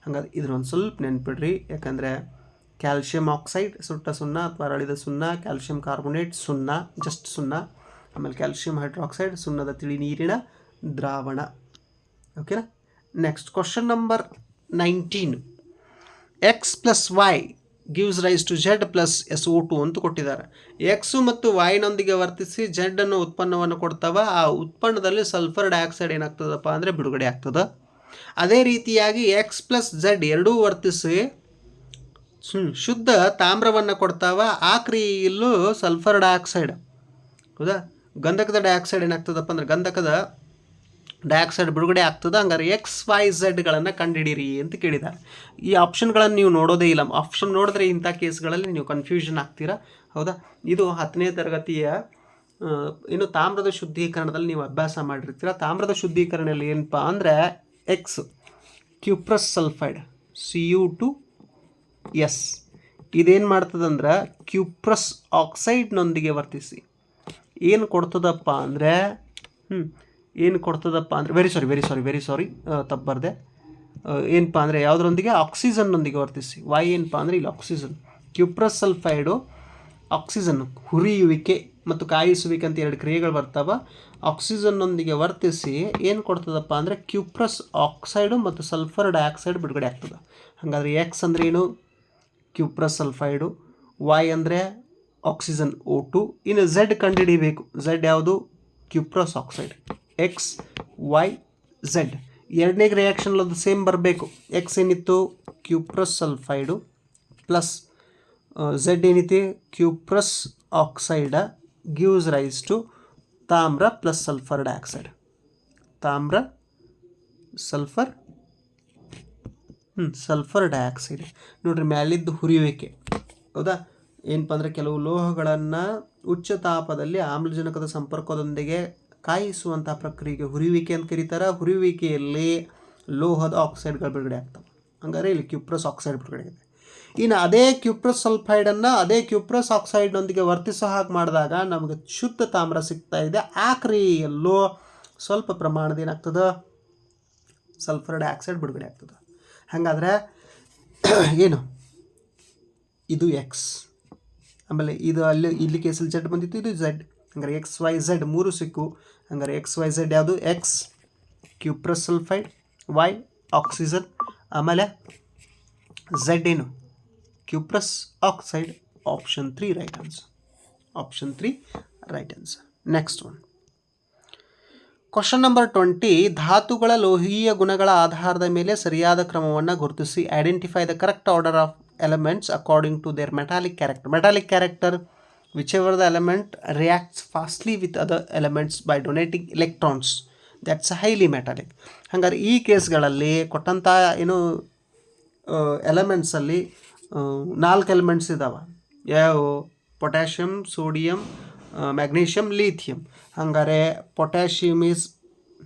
ಹಾಗಾದ್ರೆ ಇದ್ರೊಂದು ಸ್ವಲ್ಪ ನೆನ್ಪಿಡ್ರಿ ಯಾಕಂದರೆ ಕ್ಯಾಲ್ಶಿಯಂ ಆಕ್ಸೈಡ್, ಸುಟ್ಟ ಸುಣ್ಣ ಅಥವಾ ಅರಳಿದ ಸುಣ್ಣ, ಕ್ಯಾಲ್ಶಿಯಂ ಕಾರ್ಬೋನೇಟ್ ಸುಣ್ಣ ಜಸ್ಟ್ ಸುಣ್ಣ, ಆಮೇಲೆ ಕ್ಯಾಲ್ಶಿಯಂ ಹೈಡ್ರಾಕ್ಸೈಡ್, ಸುಣ್ಣದ ತಿಳಿ ನೀರಿನ ದ್ರಾವಣ. ಓಕೆನಾ next question number nineteen X plus Y gives rise to Z plus S O two ಅಂತ ಕೊಟ್ಟಿದ್ದಾರೆ. ಎಕ್ಸು ಮತ್ತು ವಾಯ್ನೊಂದಿಗೆ ವರ್ತಿಸಿ ಜೆಡ್ ಅನ್ನೋ ಉತ್ಪನ್ನವನ್ನು ಕೊಡ್ತಾವ. ಆ ಉತ್ಪನ್ನದಲ್ಲಿ ಸಲ್ಫರ್ ಡೈಆಕ್ಸೈಡ್ ಏನಾಗ್ತದಪ್ಪ ಅಂದರೆ ಬಿಡುಗಡೆ ಆಗ್ತದೆ. ಅದೇ ರೀತಿಯಾಗಿ ಎಕ್ಸ್ ಪ್ಲಸ್ ಜೆಡ್ ಎರಡೂ ವರ್ತಿಸಿ ಶುದ್ಧ ತಾಮ್ರವನ್ನು ಕೊಡ್ತಾವ. ಆ ಕ್ರಿಯೆಯಲ್ಲೂ ಸಲ್ಫರ್ ಡೈಆಕ್ಸೈಡ್ ಹೌದಾ? ಗಂಧಕದ ಡೈಆಕ್ಸೈಡ್ ಏನಾಗ್ತದಪ್ಪ ಅಂದ್ರೆ ಗಂಧಕದ ಡೈಆಕ್ಸೈಡ್ ಬಿಡುಗಡೆ ಆಗ್ತದೆ. ಹಂಗಾರೆ ಎಕ್ಸ್ ವೈ ಝೆಡ್ಗಳನ್ನು ಕಂಡುಹಿಡೀರಿ ಅಂತ ಕೇಳಿದ್ದಾರೆ. ಈ ಆಪ್ಷನ್ಗಳನ್ನು ನೀವು ನೋಡೋದೇ ಇಲ್ಲ. ಆಪ್ಷನ್ ನೋಡಿದ್ರೆ ಇಂಥ ಕೇಸ್ಗಳಲ್ಲಿ ನೀವು ಕನ್ಫ್ಯೂಷನ್ ಆಗ್ತೀರಾ? ಹೌದಾ? ಇದು ಹತ್ತನೇ ತರಗತಿಯ ಇನ್ನು ತಾಮ್ರದ ಶುದ್ಧೀಕರಣದಲ್ಲಿ ನೀವು ಅಭ್ಯಾಸ ಮಾಡಿರ್ತೀರ? ತಾಮ್ರದ ಶುದ್ಧೀಕರಣದಲ್ಲಿ ಏನಪ್ಪ ಅಂದರೆ X cuprous sulphide C U two S ಇದೇನು ಮಾಡ್ತದಂದ್ರೆ ಕ್ಯೂಪ್ರಸ್ ಆಕ್ಸೈಡ್ನೊಂದಿಗೆ ವರ್ತಿಸಿ. ಏನು ಕೊಡ್ತದಪ್ಪ ಅಂದರೆ ಹ್ಞೂ ಏನು ಕೊಡ್ತದಪ್ಪ ಅಂದರೆ very sorry very sorry very sorry ತಪ್ಪು ಬರ್ದೆ. ಏನಪ್ಪ ಅಂದರೆ, ಯಾವುದರೊಂದಿಗೆ? ಆಕ್ಸಿಜನ್ನೊಂದಿಗೆ ವರ್ತಿಸಿ. ವೈ ಏನಪ್ಪ ಅಂದರೆ, ಇಲ್ಲಿ ಆಕ್ಸಿಜನ್. ಕ್ಯೂಪ್ರಸ್ ಸಲ್ಫೈಡು, ಆಕ್ಸಿಜನ್, ಹುರಿಯುವಿಕೆ ಮತ್ತು ಕಾಯಿಸುವಿಕೆ ಅಂತ ಎರಡು ಕ್ರಿಯೆಗಳು ಬರ್ತಾವ. ಆಕ್ಸಿಜನ್ನೊಂದಿಗೆ ವರ್ತಿಸಿ ಏನು ಕೊಡ್ತದಪ್ಪ ಅಂದರೆ, ಕ್ಯೂಪ್ರಸ್ ಆಕ್ಸೈಡು ಮತ್ತು ಸಲ್ಫರ್ ಡೈಆಕ್ಸೈಡ್ ಬಿಡುಗಡೆ ಆಗ್ತದೆ. ಹಾಗಾದರೆ ಎಕ್ಸ್ ಅಂದ್ರೆ ಏನು? ಕ್ಯೂಪ್ರಸ್ ಸಲ್ಫೈಡು ವೈ ಅಂದರೆ ಆಕ್ಸಿಜನ್ ಓ ಟು ಇನ್ನು ಝೆಡ್ ಕಂಡುಹಿಡಿಬೇಕು. ಝೆಡ್ ಯಾವುದು? Cuprous oxide X Y Z ಎರಡನೇ ರಿಯಾಕ್ಷನ್ ಅದು ಸೇಮ್ ಬರಬೇಕು. ಎಕ್ಸ್ ಏನಿತ್ತು? ಕ್ಯೂಪ್ರಸ್ ಸಲ್ಫೈಡು ಪ್ಲಸ್ ಝೆಡ್ ಏನಿತ್ತು? Cuprous oxide gives rise to ತಾಮ್ರ ಪ್ಲಸ್ ಸಲ್ಫರ್ ಡೈಆಕ್ಸೈಡ್ ತಾಮ್ರ ಸಲ್ಫರ್ ಹ್ಞೂ ಸಲ್ಫರ್ ಡೈಆಕ್ಸೈಡ್ ನೋಡ್ರಿ, ಮ್ಯಾಲಿದ್ದು ಹುರಿಯುವಿಕೆ. ಹೌದಾ? ಏನಪ್ಪ ಅಂದರೆ ಕೆಲವು ಲೋಹಗಳನ್ನು ಉಚ್ಚ ತಾಪದಲ್ಲಿ ಆಮ್ಲಜನಕದ ಸಂಪರ್ಕದೊಂದಿಗೆ ಕಾಯಿಸುವಂಥ ಪ್ರಕ್ರಿಯೆಗೆ ಹುರಿಯುವಿಕೆ ಅಂತ ಕರೀತಾರೆ. ಹುರಿಯುವಿಕೆಯಲ್ಲಿ ಲೋಹದ ಆಕ್ಸೈಡ್ಗಳು ಬಿಡುಗಡೆ ಆಗ್ತವೆ. ಹಂಗಾರೆ ಇಲ್ಲಿ ಕ್ಯೂಪ್ರಸ್ ಆಕ್ಸೈಡ್ ಬಿಡುಗಡೆ ಆಗಿದೆ. ಇನ್ನು ಅದೇ ಕ್ಯೂಪ್ರಸ್ ಸಲ್ಫೈಡನ್ನು ಅದೇ ಕ್ಯೂಪ್ರಸ್ ಆಕ್ಸೈಡ್ನೊಂದಿಗೆ ವರ್ತಿಸೋ ಹಾಗೆ ಮಾಡಿದಾಗ ನಮಗೆ ಶುದ್ಧ ತಾಮ್ರ ಸಿಗ್ತಾ ಇದೆ. ಆ ಕ್ರಿಯೆಯಲ್ಲೂ ಸ್ವಲ್ಪ ಪ್ರಮಾಣದ ಏನಾಗ್ತದೆ? ಸಲ್ಫರ್ ಡೈಆಕ್ಸೈಡ್ ಬಿಡುಗಡೆ ಆಗ್ತದೆ. ಹಾಗಾದ್ರೆ <clears throat> ಏನು? ಇದು ಎಕ್ಸ್ ಆಮೇಲೆ ಇದು ಅಲ್ಲಿ, ಇಲ್ಲಿ ಕೇಸಲ್ಲಿ ಜೆಡ್ ಬಂದಿತ್ತು, ಇದು ಝೆಡ್ ಹಂಗಾರೆ ಎಕ್ಸ್ ವೈ ಝೆಡ್ ಮೂರು ಸಿಕ್ಕು. ಹಂಗಾರೆ ಎಕ್ಸ್ ವೈ ಝೆಡ್ ಯಾವುದು? X cuprous sulphide Y oxygen ಆಮೇಲೆ ಝೆಡ್ ಏನು? Cuprous oxide option three right answer option three right answer next one question number twenty ಧಾತುಗಳ ಲೋಹೀಯ ಗುಣಗಳ ಆಧಾರದ ಮೇಲೆ ಸರಿಯಾದ ಕ್ರಮವನ್ನು ಗುರುತಿಸಿ identify the correct order of elements according to their metallic character metallic character whichever the element reacts fastly with other elements by donating electrons that's highly metallic ಹಾಗಾದ್ರೆ ಈ ಕೇಸ್ಗಳಲ್ಲಿ ಕೊಟ್ಟಂಥ ಏನು ಎಲಿಮೆಂಟ್ಸಲ್ಲಿ ನಾಲ್ಕು ಎಲಿಮೆಂಟ್ಸ್ ಇದ್ದಾವೆ ಯಾವ potassium sodium magnesium lithium. hangare potassium is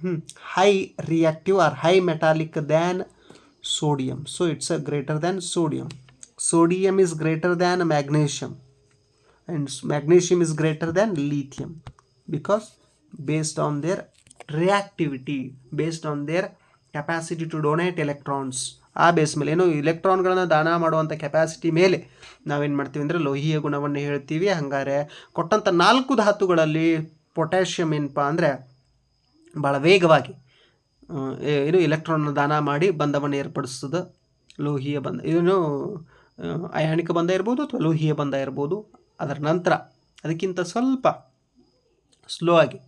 hmm, high reactive or high metallic than sodium. So it's a greater than sodium. Sodium is greater than magnesium. And magnesium is greater than lithium because based on their reactivity based on their capacity to donate electrons ಆ base ಮೇಲೆ ಏನು ಇಲೆಕ್ಟ್ರಾನ್ಗಳನ್ನು ದಾನ ಮಾಡುವಂಥ capacity ಮೇಲೆ ನಾವೇನು ಮಾಡ್ತೀವಿ ಅಂದರೆ ಲೋಹೀಯ ಗುಣವನ್ನು ಹೇಳ್ತೀವಿ. ಹಂಗಾರೆ ಕೊಟ್ಟಂಥ ನಾಲ್ಕು ಧಾತುಗಳಲ್ಲಿ ಪೊಟ್ಯಾಷಿಯಮ್ ಏನಪ್ಪ ಅಂದರೆ ಭಾಳ ವೇಗವಾಗಿ ಏನು ಎಲೆಕ್ಟ್ರಾನ್ ದಾನ ಮಾಡಿ ಬಂಧವನ್ನು ಏರ್ಪಡಿಸ್ತದೆ. ಲೋಹೀಯ ಬಂಧ, ಏನು ಅಯಾಣಿಕ ಬಂಧ ಇರ್ಬೋದು ಅಥವಾ ಲೋಹೀಯ ಬಂಧ ಇರ್ಬೋದು. ಅದರ ನಂತರ ಅದಕ್ಕಿಂತ ಸ್ವಲ್ಪ ಸ್ಲೋ ಆಗಿ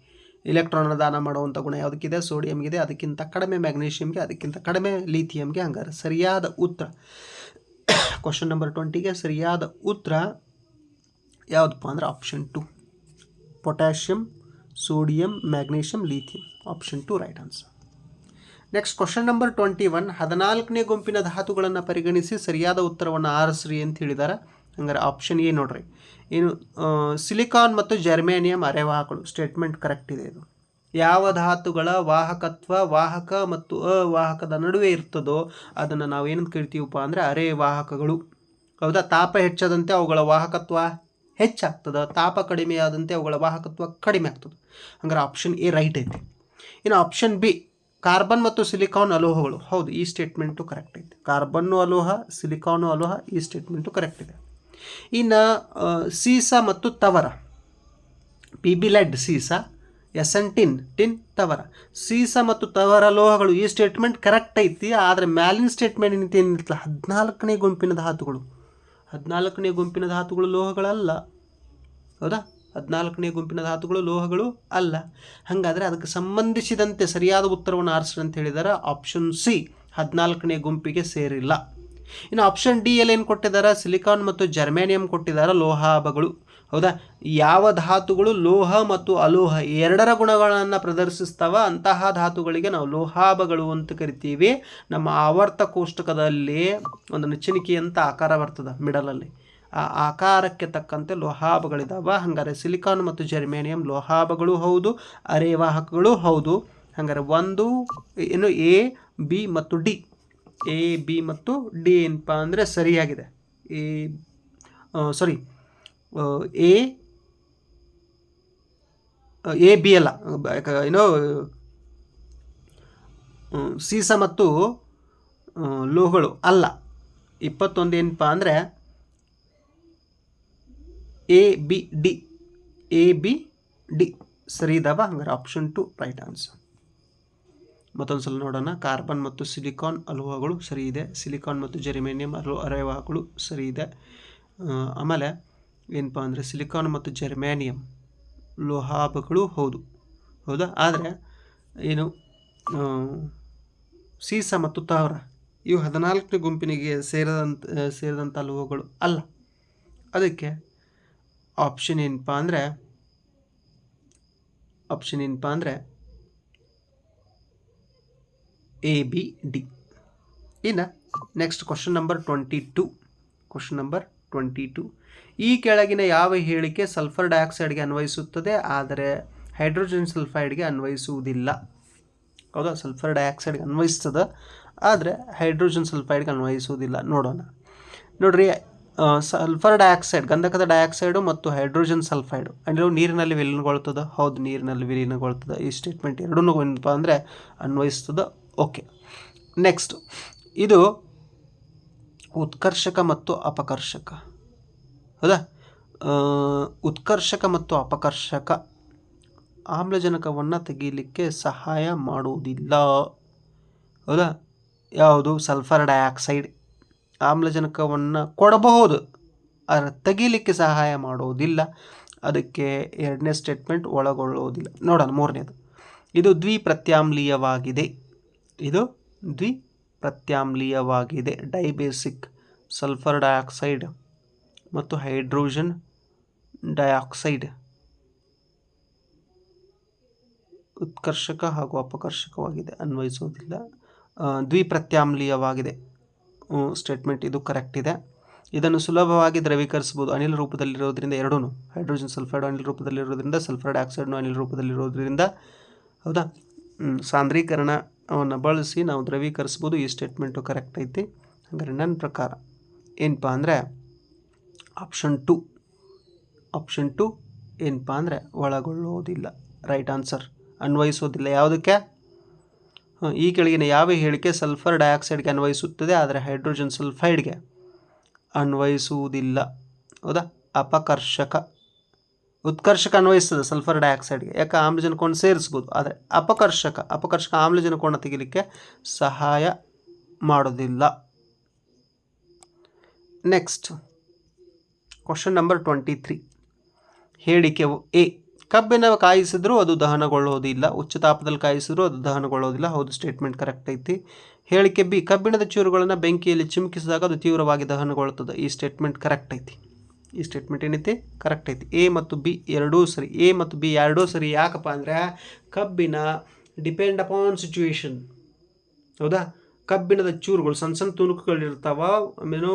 ಇಲೆಕ್ಟ್ರಾನ್ ದಾನ ಮಾಡುವಂಥ ಗುಣ ಯಾವುದಕ್ಕಿದೆ? ಸೋಡಿಯಂಗಿದೆ ಅದಕ್ಕಿಂತ ಕಡಿಮೆ ಮ್ಯಾಗ್ನೀಷಿಯಮ್ಗೆ ಅದಕ್ಕಿಂತ ಕಡಿಮೆ ಲೀಥಿಯಮ್ಗೆ ಹಂಗಾರೆ. ಸರಿಯಾದ ಉತ್ತರ. ಕ್ವಶನ್ ನಂಬರ್ ಟ್ವೆಂಟಿಗೆ ಸರಿಯಾದ ಉತ್ತರ ಯಾವುದಪ್ಪ ಅಂದ್ರೆ option two potassium sodium magnesium lithium option two right answer next question number twenty one ಹದಿನಾಲ್ಕನೇ ಗುಂಪಿನ ಧಾತುಗಳನ್ನು ಪರಿಗಣಿಸಿ ಸರಿಯಾದ ಉತ್ತರವನ್ನು ಆರಿಸ್ರಿ ಅಂತ ಹೇಳಿದ್ದಾರೆ ಹಂಗಾರೆ ಆಪ್ಷನ್ ಎ ನೋಡ್ರಿ. ಏನು ಸಿಲಿಕಾನ್ ಮತ್ತು ಜರ್ಮೇನಿಯಂ ಅರೆವಾಹಕಗಳು. ಸ್ಟೇಟ್ಮೆಂಟ್ ಕರೆಕ್ಟ್ ಇದೆ ಇದು. ಯಾವ ಧಾತುಗಳ ವಾಹಕತ್ವ, ವಾಹಕ ಮತ್ತು ಅವಾಹಕದ ನಡುವೆ ಇರ್ತದೋ ಅದನ್ನು ನಾವು ಏನಂತ ಕೇಳ್ತೀವಪ್ಪ ಅಂದರೆ ಅರೆವಾಹಕಗಳು. ಹೌದಾ? ತಾಪ ಹೆಚ್ಚದಂತೆ ಅವುಗಳ ವಾಹಕತ್ವ ಹೆಚ್ಚಾಗ್ತದೆ. ತಾಪ ಕಡಿಮೆ ಆದಂತೆ ಅವುಗಳ ವಾಹಕತ್ವ ಕಡಿಮೆ ಆಗ್ತದೆ. ಹಂಗಾರೆ ಆಪ್ಷನ್ ಎ ರೈಟ್ ಐತಿ. ಇನ್ನು ಆಪ್ಷನ್ ಬಿ ಕಾರ್ಬನ್ ಮತ್ತು ಸಿಲಿಕಾನ್ ಅಲೋಹಗಳು. ಹೌದು, ಈ ಸ್ಟೇಟ್ಮೆಂಟು ಕರೆಕ್ಟ್ ಐತಿ. ಕಾರ್ಬನ್ನು ಅಲೋಹ ಸಿಲಿಕಾನು ಅಲೋಹ, ಈ ಸ್ಟೇಟ್ಮೆಂಟು ಕರೆಕ್ಟ್ ಇದೆ. ಇನ್ನು ಸೀಸ ಮತ್ತು ತವರ. ಪಿ ಬಿ ಲೆಡ್ ಸೀಸ. ಎಸ್ ಎನ್ ಟಿನ್ ಟಿನ್ ತವರ. ಸೀಸ ಮತ್ತು ತವರ ಲೋಹಗಳು ಈ ಸ್ಟೇಟ್ಮೆಂಟ್ ಕರೆಕ್ಟ್ ಐತಿ, ಆದರೆ ಮ್ಯಾಲಿನ ಸ್ಟೇಟ್ಮೆಂಟ್ ಏನೈತಿ ಏನಿರ್ತಲ್ಲ, ಹದಿನಾಲ್ಕನೇ ಗುಂಪಿನ ಧಾತುಗಳು. ಹದಿನಾಲ್ಕನೇ ಗುಂಪಿನ ಧಾತುಗಳು ಲೋಹಗಳಲ್ಲ. ಹೌದಾ? ಹದಿನಾಲ್ಕನೇ ಗುಂಪಿನ ಧಾತುಗಳು ಲೋಹಗಳು ಅಲ್ಲ. ಹಾಗಾದರೆ ಅದಕ್ಕೆ ಸಂಬಂಧಿಸಿದಂತೆ ಸರಿಯಾದ ಉತ್ತರವನ್ನು ಆರಿಸ್ರಿ ಅಂತ ಹೇಳಿದರೆ ಆಪ್ಷನ್ ಸಿ ಹದಿನಾಲ್ಕನೇ ಗುಂಪಿಗೆ ಸೇರಿಲ್ಲ. ಇನ್ನು ಆಪ್ಷನ್ ಡಿ ಅಲ್ಲಿ ಏನು ಕೊಟ್ಟಿದ್ದಾರೆ ಸಿಲಿಕಾನ್ ಮತ್ತು ಜರ್ಮೇನಿಯಂ ಕೊಟ್ಟಿದ್ದಾರೆ ಲೋಹಾಭಗಳು ಹೌದಾ? ಯಾವ ಧಾತುಗಳು ಲೋಹ ಮತ್ತು ಅಲೋಹ ಎರಡರ ಗುಣಗಳನ್ನು ಪ್ರದರ್ಶಿಸ್ತಾವ? ಅಂತಹ ಧಾತುಗಳಿಗೆ ನಾವು ಲೋಹಾಭಗಳು ಅಂತ ಕರಿತೀವಿ. ನಮ್ಮ ಆವರ್ತ ಕೋಷ್ಟಕದಲ್ಲಿ ಒಂದು ನಚ್ಚಣಿಕೆ ಅಂತ ಆಕಾರ ಬರ್ತದೆ ಮಿಡಲಲ್ಲಿ ಆ ಆಕಾರಕ್ಕೆ ತಕ್ಕಂತೆ ಲೋಹಾಭಗಳಿದಾವ ಹಂಗಾರೆ ಸಿಲಿಕಾನ್ ಮತ್ತು ಜರ್ಮೇನಿಯಂ ಲೋಹಾಭಗಳು ಹೌದು, ಅರೆವಾಹಕಗಳು ಹೌದು. ಹಂಗಾರೆ ಒಂದು ಏನು ಎ ಬಿ ಮತ್ತು ಡಿ ಎ ಬಿ ಮತ್ತು ಡಿ ಏನಪ್ಪ ಅಂದರೆ ಸರಿಯಾಗಿದೆ. A sorry A A B ಅಲ್ಲ. ಏನೋ ಸೀಸ ಮತ್ತು ಲೋಹಗಳು ಅಲ್ಲ. ಇಪ್ಪತ್ತೊಂದು ಏನಪ್ಪ ಅಂದರೆ A B D A B D ಸರಿ ಇದಾವ? ಹಂಗಾರೆ ಆಪ್ಷನ್ ಟು ರೈಟ್ ಆನ್ಸರ್ ಮತ್ತೊಂದು ಸಲ ನೋಡೋಣ. ಕಾರ್ಬನ್ ಮತ್ತು ಸಿಲಿಕಾನ್ ಅಲೋಹಗಳು ಸರಿ ಇದೆ ಸಿಲಿಕಾನ್ ಮತ್ತು ಜೆರಿಮೇನಿಯಂ ಅಲೋ ಅರೆವಾಹಗಳು ಸರಿ ಇದೆ ಆಮೇಲೆ ಏನಪ್ಪ ಅಂದರೆ ಸಿಲಿಕಾನ್ ಮತ್ತು ಜೆರ್ಮೇನಿಯಂ ಲೋಹಾಬಗಳು ಹೌದು. ಹೌದಾ? ಆದರೆ ಏನು ಸೀಸ ಮತ್ತು ತಾವ್ರ ಇವು ಹದಿನಾಲ್ಕನೇ ಗುಂಪಿನಿಗೆ ಸೇರಿದಂತ ಸೇರಿದಂಥ ಲೋಹಗಳು ಅಲ್ಲ. ಅದಕ್ಕೆ ಆಪ್ಷನ್ ಏನಪ್ಪ ಅಂದರೆ ಆಪ್ಷನ್ ಏನಪ್ಪ ಅಂದರೆ ಎ ಬಿ ಡಿ ಇನ್ನು next question number twenty two question number twenty two ಈ ಕೆಳಗಿನ ಯಾವ ಹೇಳಿಕೆ ಸಲ್ಫರ್ ಡೈಆಕ್ಸೈಡ್ಗೆ ಅನ್ವಯಿಸುತ್ತದೆ? ಆದರೆ ಹೈಡ್ರೋಜನ್ ಸಲ್ಫೈಡ್ಗೆ ಅನ್ವಯಿಸುವುದಿಲ್ಲ. ಹೌದಾ? ಸಲ್ಫರ್ ಡೈಆಕ್ಸೈಡ್ಗೆ ಅನ್ವಯಿಸ್ತದೆ. ಆದರೆ ಹೈಡ್ರೋಜನ್ ಸಲ್ಫೈಡ್ಗೆ ಅನ್ವಯಿಸುವುದಿಲ್ಲ. ನೋಡೋಣ. ನೋಡ್ರಿ ಸಲ್ಫರ್ ಡೈಆಕ್ಸೈಡ್ ಗಂಧಕದ ಡೈಆಕ್ಸೈಡು ಮತ್ತು ಹೈಡ್ರೋಜನ್ ಸಲ್ಫೈಡು ಅಂದರೆ ನೀರಿನಲ್ಲಿ ವಿಲೀನಗೊಳ್ತದೆ? ಹೌದು, ನೀರಿನಲ್ಲಿ ವಿಲೀನಗೊಳ್ತದೆ. ಈ ಸ್ಟೇಟ್ಮೆಂಟ್ ಎರಡೂ ಏನಪ್ಪ ಅಂದರೆ ಅನ್ವಯಿಸ್ತದೆ. ಓಕೆ ನೆಕ್ಸ್ಟ್ ಇದು ಉತ್ಕರ್ಷಕ ಮತ್ತು ಅಪಕರ್ಷಕ. ಹೌದಾ? ಉತ್ಕರ್ಷಕ ಮತ್ತು ಅಪಕರ್ಷಕ ಆಮ್ಲಜನಕವನ್ನು ತೆಗೀಲಿಕ್ಕೆ ಸಹಾಯ ಮಾಡುವುದಿಲ್ಲ. ಹೌದಾ? ಯಾವುದು? ಸಲ್ಫರ್ ಡೈಆಕ್ಸೈಡ್ ಆಮ್ಲಜನಕವನ್ನು ಕೊಡಬಹುದು. ಆದರೆ ತೆಗೀಲಿಕ್ಕೆ ಸಹಾಯ ಮಾಡುವುದಿಲ್ಲ. ಅದಕ್ಕೆ ಎರಡನೇ ಸ್ಟೇಟ್ಮೆಂಟ್ ಒಳಗೊಳ್ಳುವುದಿಲ್ಲ. ನೋಡೋಣ, ಮೂರನೇದು. ಇದು ದ್ವಿಪ್ರತ್ಯಾಮ್ಲೀಯವಾಗಿದೆ. ಇದು ದ್ವಿಪ್ರತ್ಯಾಮ್ಲೀಯವಾಗಿದೆ. ಡೈಬೇಸಿಕ್ ಸಲ್ಫರ್ ಡೈಆಕ್ಸೈಡ್ ಮತ್ತು ಹೈಡ್ರೋಜನ್ ಡೈಆಕ್ಸೈಡ್ ಉತ್ಕರ್ಷಕ ಹಾಗೂ ಅಪಕರ್ಷಕವಾಗಿದೆ ಅನ್ವಯಿಸುವುದಿಲ್ಲ. ಆ, ದ್ವಿಪ್ರತ್ಯಾಮ್ಲೀಯವಾಗಿದೆ. ಸ್ಟೇಟ್ಮೆಂಟ್ ಇದು ಕರೆಕ್ಟ್ ಇದೆ. ಇದನ್ನು ಸುಲಭವಾಗಿ ದ್ರವೀಕರಿಸಬಹುದು. ಅನಿಲ ರೂಪದಲ್ಲಿರೋದ್ರಿಂದ ಎರಡೂ ಹೈಡ್ರೋಜನ್ ಸಲ್ಫೈಡ್ ಅನಿಲ ರೂಪದಲ್ಲಿರೋದ್ರಿಂದ ಸಲ್ಫರ್ ಡೈಆಕ್ಸೈಡ್ನು ಅನಿಲ ರೂಪದಲ್ಲಿರೋದ್ರಿಂದ. ಹೌದಾ? ಹ್ಮ್, ಸಾಂದ್ರೀಕರಣವನ್ನು ಬಳಸಿ ನಾವು ದ್ರವೀಕರಿಸ್ಬೋದು. ಈ ಸ್ಟೇಟ್ಮೆಂಟು ಕರೆಕ್ಟ್ ಐತಿ. ಹಂಗಾರೆ ನನ್ನ ಪ್ರಕಾರ ಏನಪ್ಪ ಅಂದರೆ ಆಪ್ಷನ್ ಟು ಆಪ್ಷನ್ ಟು ಏನಪ್ಪ ಅಂದರೆ ಒಳಗೊಳ್ಳೋದಿಲ್ಲ ರೈಟ್ ಆನ್ಸರ್ ಅನ್ವಯಿಸೋದಿಲ್ಲ ಯಾವುದಕ್ಕೆ? ಈ ಕೆಳಗಿನ ಯಾವ ಹೇಳಿಕೆ ಸಲ್ಫರ್ ಡೈಆಕ್ಸೈಡ್ಗೆ ಅನ್ವಯಿಸುತ್ತದೆ, ಆದರೆ ಹೈಡ್ರೋಜನ್ ಸಲ್ಫೈಡ್ಗೆ ಅನ್ವಯಿಸುವುದಿಲ್ಲ. ಹೌದಾ? ಅಪಕರ್ಷಕ. ಉತ್ಕರ್ಷಕ ಅನ್ವಯಿಸ್ತದೆ ಸಲ್ಫರ್ ಡೈಆಕ್ಸೈಡ್ಗೆ ಯಾಕೆ? ಆಮ್ಲಜನಕವನ್ನು ಸೇರಿಸ್ಬೋದು. ಆದರೆ ಅಪಕರ್ಷಕ ಅಪಕರ್ಷಕ ಆಮ್ಲಜನಕವನ್ನು ತೆಗಿಲಿಕ್ಕೆ ಸಹಾಯ ಮಾಡೋದಿಲ್ಲ. Next question number twenty three ಹೇಳಿಕೆ ಎ. ಕಬ್ಬಿನ ಕಾಯಿಸಿದ್ರೂ ಅದು ದಹನಗೊಳ್ಳೋದಿಲ್ಲ ಉಚ್ಚ ತಾಪದಲ್ಲಿ ಕಾಯಿಸಿದ್ರೂ ಅದು ದಹನಗೊಳ್ಳೋದಿಲ್ಲ ಹೌದು ಸ್ಟೇಟ್ಮೆಂಟ್ ಕರೆಕ್ಟ್ ಐತಿ. ಹೇಳಿಕೆ ಬಿ, ಕಬ್ಬಿಣದ ಚೂರುಗಳನ್ನು ಬೆಂಕಿಯಲ್ಲಿ ಚಿಮುಕಿಸಿದಾಗ ಅದು ತೀವ್ರವಾಗಿ ದಹನಗೊಳ್ಳುತ್ತದೆ. ಈ ಸ್ಟೇಟ್ಮೆಂಟ್ ಕರೆಕ್ಟ್ ಐತಿ. ಈ ಸ್ಟೇಟ್ಮೆಂಟ್ ಏನೈತಿ ಕರೆಕ್ಟ್ ಐತಿ. ಎ ಮತ್ತು ಬಿ ಎರಡೂ ಸರಿ. ಎ ಮತ್ತು ಬಿ ಎರಡೂ ಸರಿ ಯಾಕಪ್ಪ ಅಂದರೆ ಕಬ್ಬಿನ ಡಿಪೆಂಡ್ ಅಪಾನ್ ಸಿಚುವೇಶನ್ ಹೌದಾ? ಕಬ್ಬಿಣದ ಚೂರುಗಳು, ಸಣ್ಣ ಸಣ್ಣ ತುಣುಕುಗಳಿರ್ತಾವ ಆಮೇನು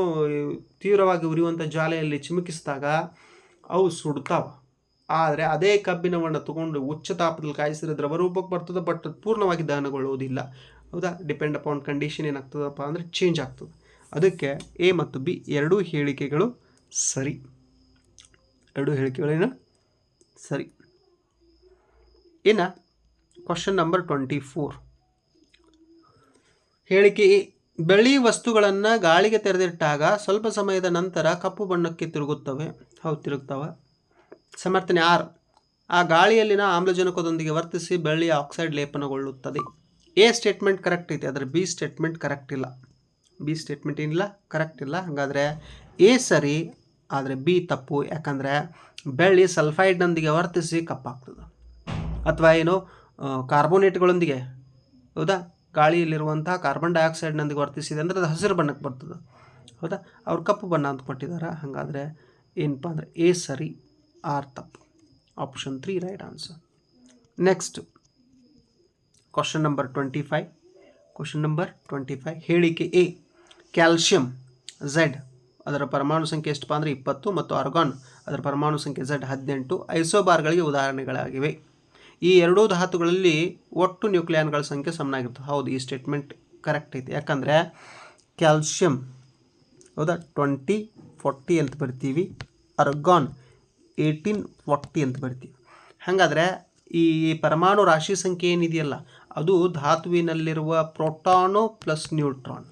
ತೀವ್ರವಾಗಿ ಉರಿಯುವಂಥ ಜಾಲೆಯಲ್ಲಿ ಚಿಮುಕಿಸಿದಾಗ ಅವು ಸುಡ್ತಾವ. ಆದರೆ ಅದೇ ಕಬ್ಬಿಣವನ್ನು ತಗೊಂಡು ಉಚ್ಚ ತಾಪದಲ್ಲಿ ಕಾಯಿಸಿದ್ರೆ ದ್ರವರೂಪಕ್ಕೆ ಬರ್ತದೆ ಬಟ್ ಪೂರ್ಣವಾಗಿ ದಹನಗೊಳ್ಳುವುದಿಲ್ಲ. ಹೌದಾ? ಡಿಪೆಂಡ್ ಅಪಾನ್ ಕಂಡೀಷನ್ ಏನಾಗ್ತದಪ್ಪ ಅಂದರೆ ಚೇಂಜ್ ಆಗ್ತದೆ. ಅದಕ್ಕೆ ಎ ಮತ್ತು ಬಿ ಎರಡೂ ಹೇಳಿಕೆಗಳು ಸರಿ. ಎರಡು ಹೇಳಿಕೆಗಳೇನು? ಸರಿ. ಇನ್ನು ಕ್ವಶನ್ ನಂಬರ್ ಟ್ವೆಂಟಿ ಫೋರ್ ಹೇಳಿಕೆ ಬೆಳ್ಳಿ ವಸ್ತುಗಳನ್ನು ಗಾಳಿಗೆ ತೆರೆದಿಟ್ಟಾಗ ಸ್ವಲ್ಪ ಸಮಯದ ನಂತರ ಕಪ್ಪು ಬಣ್ಣಕ್ಕೆ ತಿರುಗುತ್ತವೆ. ಹೌದು, ತಿರುಗ್ತವೆ. ಸಮರ್ಥನೆ ಆರ್, ಆ ಗಾಳಿಯಲ್ಲಿನ ಆಮ್ಲಜನಕದೊಂದಿಗೆ ವರ್ತಿಸಿ ಬೆಳ್ಳಿಯ ಆಕ್ಸೈಡ್ ಲೇಪನಗೊಳ್ಳುತ್ತದೆ. ಎ ಸ್ಟೇಟ್ಮೆಂಟ್ ಕರೆಕ್ಟ್ ಐತೆ, ಆದರೆ ಬಿ ಸ್ಟೇಟ್ಮೆಂಟ್ ಕರೆಕ್ಟ್ ಇಲ್ಲ. ಬಿ ಸ್ಟೇಟ್ಮೆಂಟ್ ಏನಿಲ್ಲ? ಕರೆಕ್ಟ್ ಇಲ್ಲ. ಹಾಗಾದರೆ ಎ ಸರಿ ಆದರೆ ಬಿ ತಪ್ಪು, ಯಾಕಂದರೆ ಬೆಳ್ಳಿ ಸಲ್ಫೈಡ್ನೊಂದಿಗೆ ವರ್ತಿಸಿ ಕಪ್ಪಾಗ್ತದೆ. ಅಥವಾ ಏನು ಕಾರ್ಬೋನೇಟ್ಗಳೊಂದಿಗೆ ಹೌದಾ? ಗಾಳಿಯಲ್ಲಿರುವಂಥ ಕಾರ್ಬನ್ ಡೈಆಕ್ಸೈಡ್ನೊಂದಿಗೆ ವರ್ತಿಸಿದೆ ಅಂದರೆ ಅದು ಹಸಿರು ಬಣ್ಣಕ್ಕೆ ಬರ್ತದೆ. ಹೌದಾ? ಅವ್ರು ಕಪ್ಪು ಬಣ್ಣ ಅಂತ ಕೊಟ್ಟಿದ್ದಾರೆ ಹಾಗಾದರೆ ಏನಪ್ಪ ಅಂದರೆ ಎ ಸರಿ, ಆರ್ ತಪ್ಪು. Option three right answer next question number twenty five question number twenty five ಹೇಳಿಕೆ ಎ ಕ್ಯಾಲ್ಶಿಯಂ ಝೆಡ್ ಅದರ ಪರಮಾಣು ಸಂಖ್ಯೆ ಎಷ್ಟಪ್ಪ ಅಂದರೆ ಇಪ್ಪತ್ತು ಮತ್ತು ಆರ್ಗಾನ್ ಅದರ ಪರಮಾಣು ಸಂಖ್ಯೆ ಝಡ್ ಹದಿನೆಂಟು. ಐಸೋಬಾರ್ಗಳಿಗೆ ಉದಾಹರಣೆಗಳಾಗಿವೆ. ಈ ಎರಡೂ ಧಾತುಗಳಲ್ಲಿ ಒಟ್ಟು ನ್ಯೂಕ್ಲಿಯಾನ್ಗಳ ಸಂಖ್ಯೆ ಸಮನಾಗಿರ್ತದೆ ಹೌದು, ಈ ಸ್ಟೇಟ್ಮೆಂಟ್ ಕರೆಕ್ಟ್ ಐತೆ. ಯಾಕಂದರೆ ಕ್ಯಾಲ್ಶಿಯಂ ಹೌದಾ? ಟ್ವೆಂಟಿ ಫೋರ್ಟಿ ಅಂತ ಬರ್ತೀವಿ. ಅರ್ಗಾನ್ ಏಯ್ಟೀನ್ ಫೋರ್ಟಿ ಅಂತ ಬರ್ತೀವಿ. ಹಾಗಾದರೆ ಈ ಪರಮಾಣು ರಾಶಿ ಸಂಖ್ಯೆ ಏನಿದೆಯಲ್ಲ, ಅದು ಧಾತುವಿನಲ್ಲಿರುವ ಪ್ರೋಟಾನು ಪ್ಲಸ್ ನ್ಯೂಟ್ರಾನ್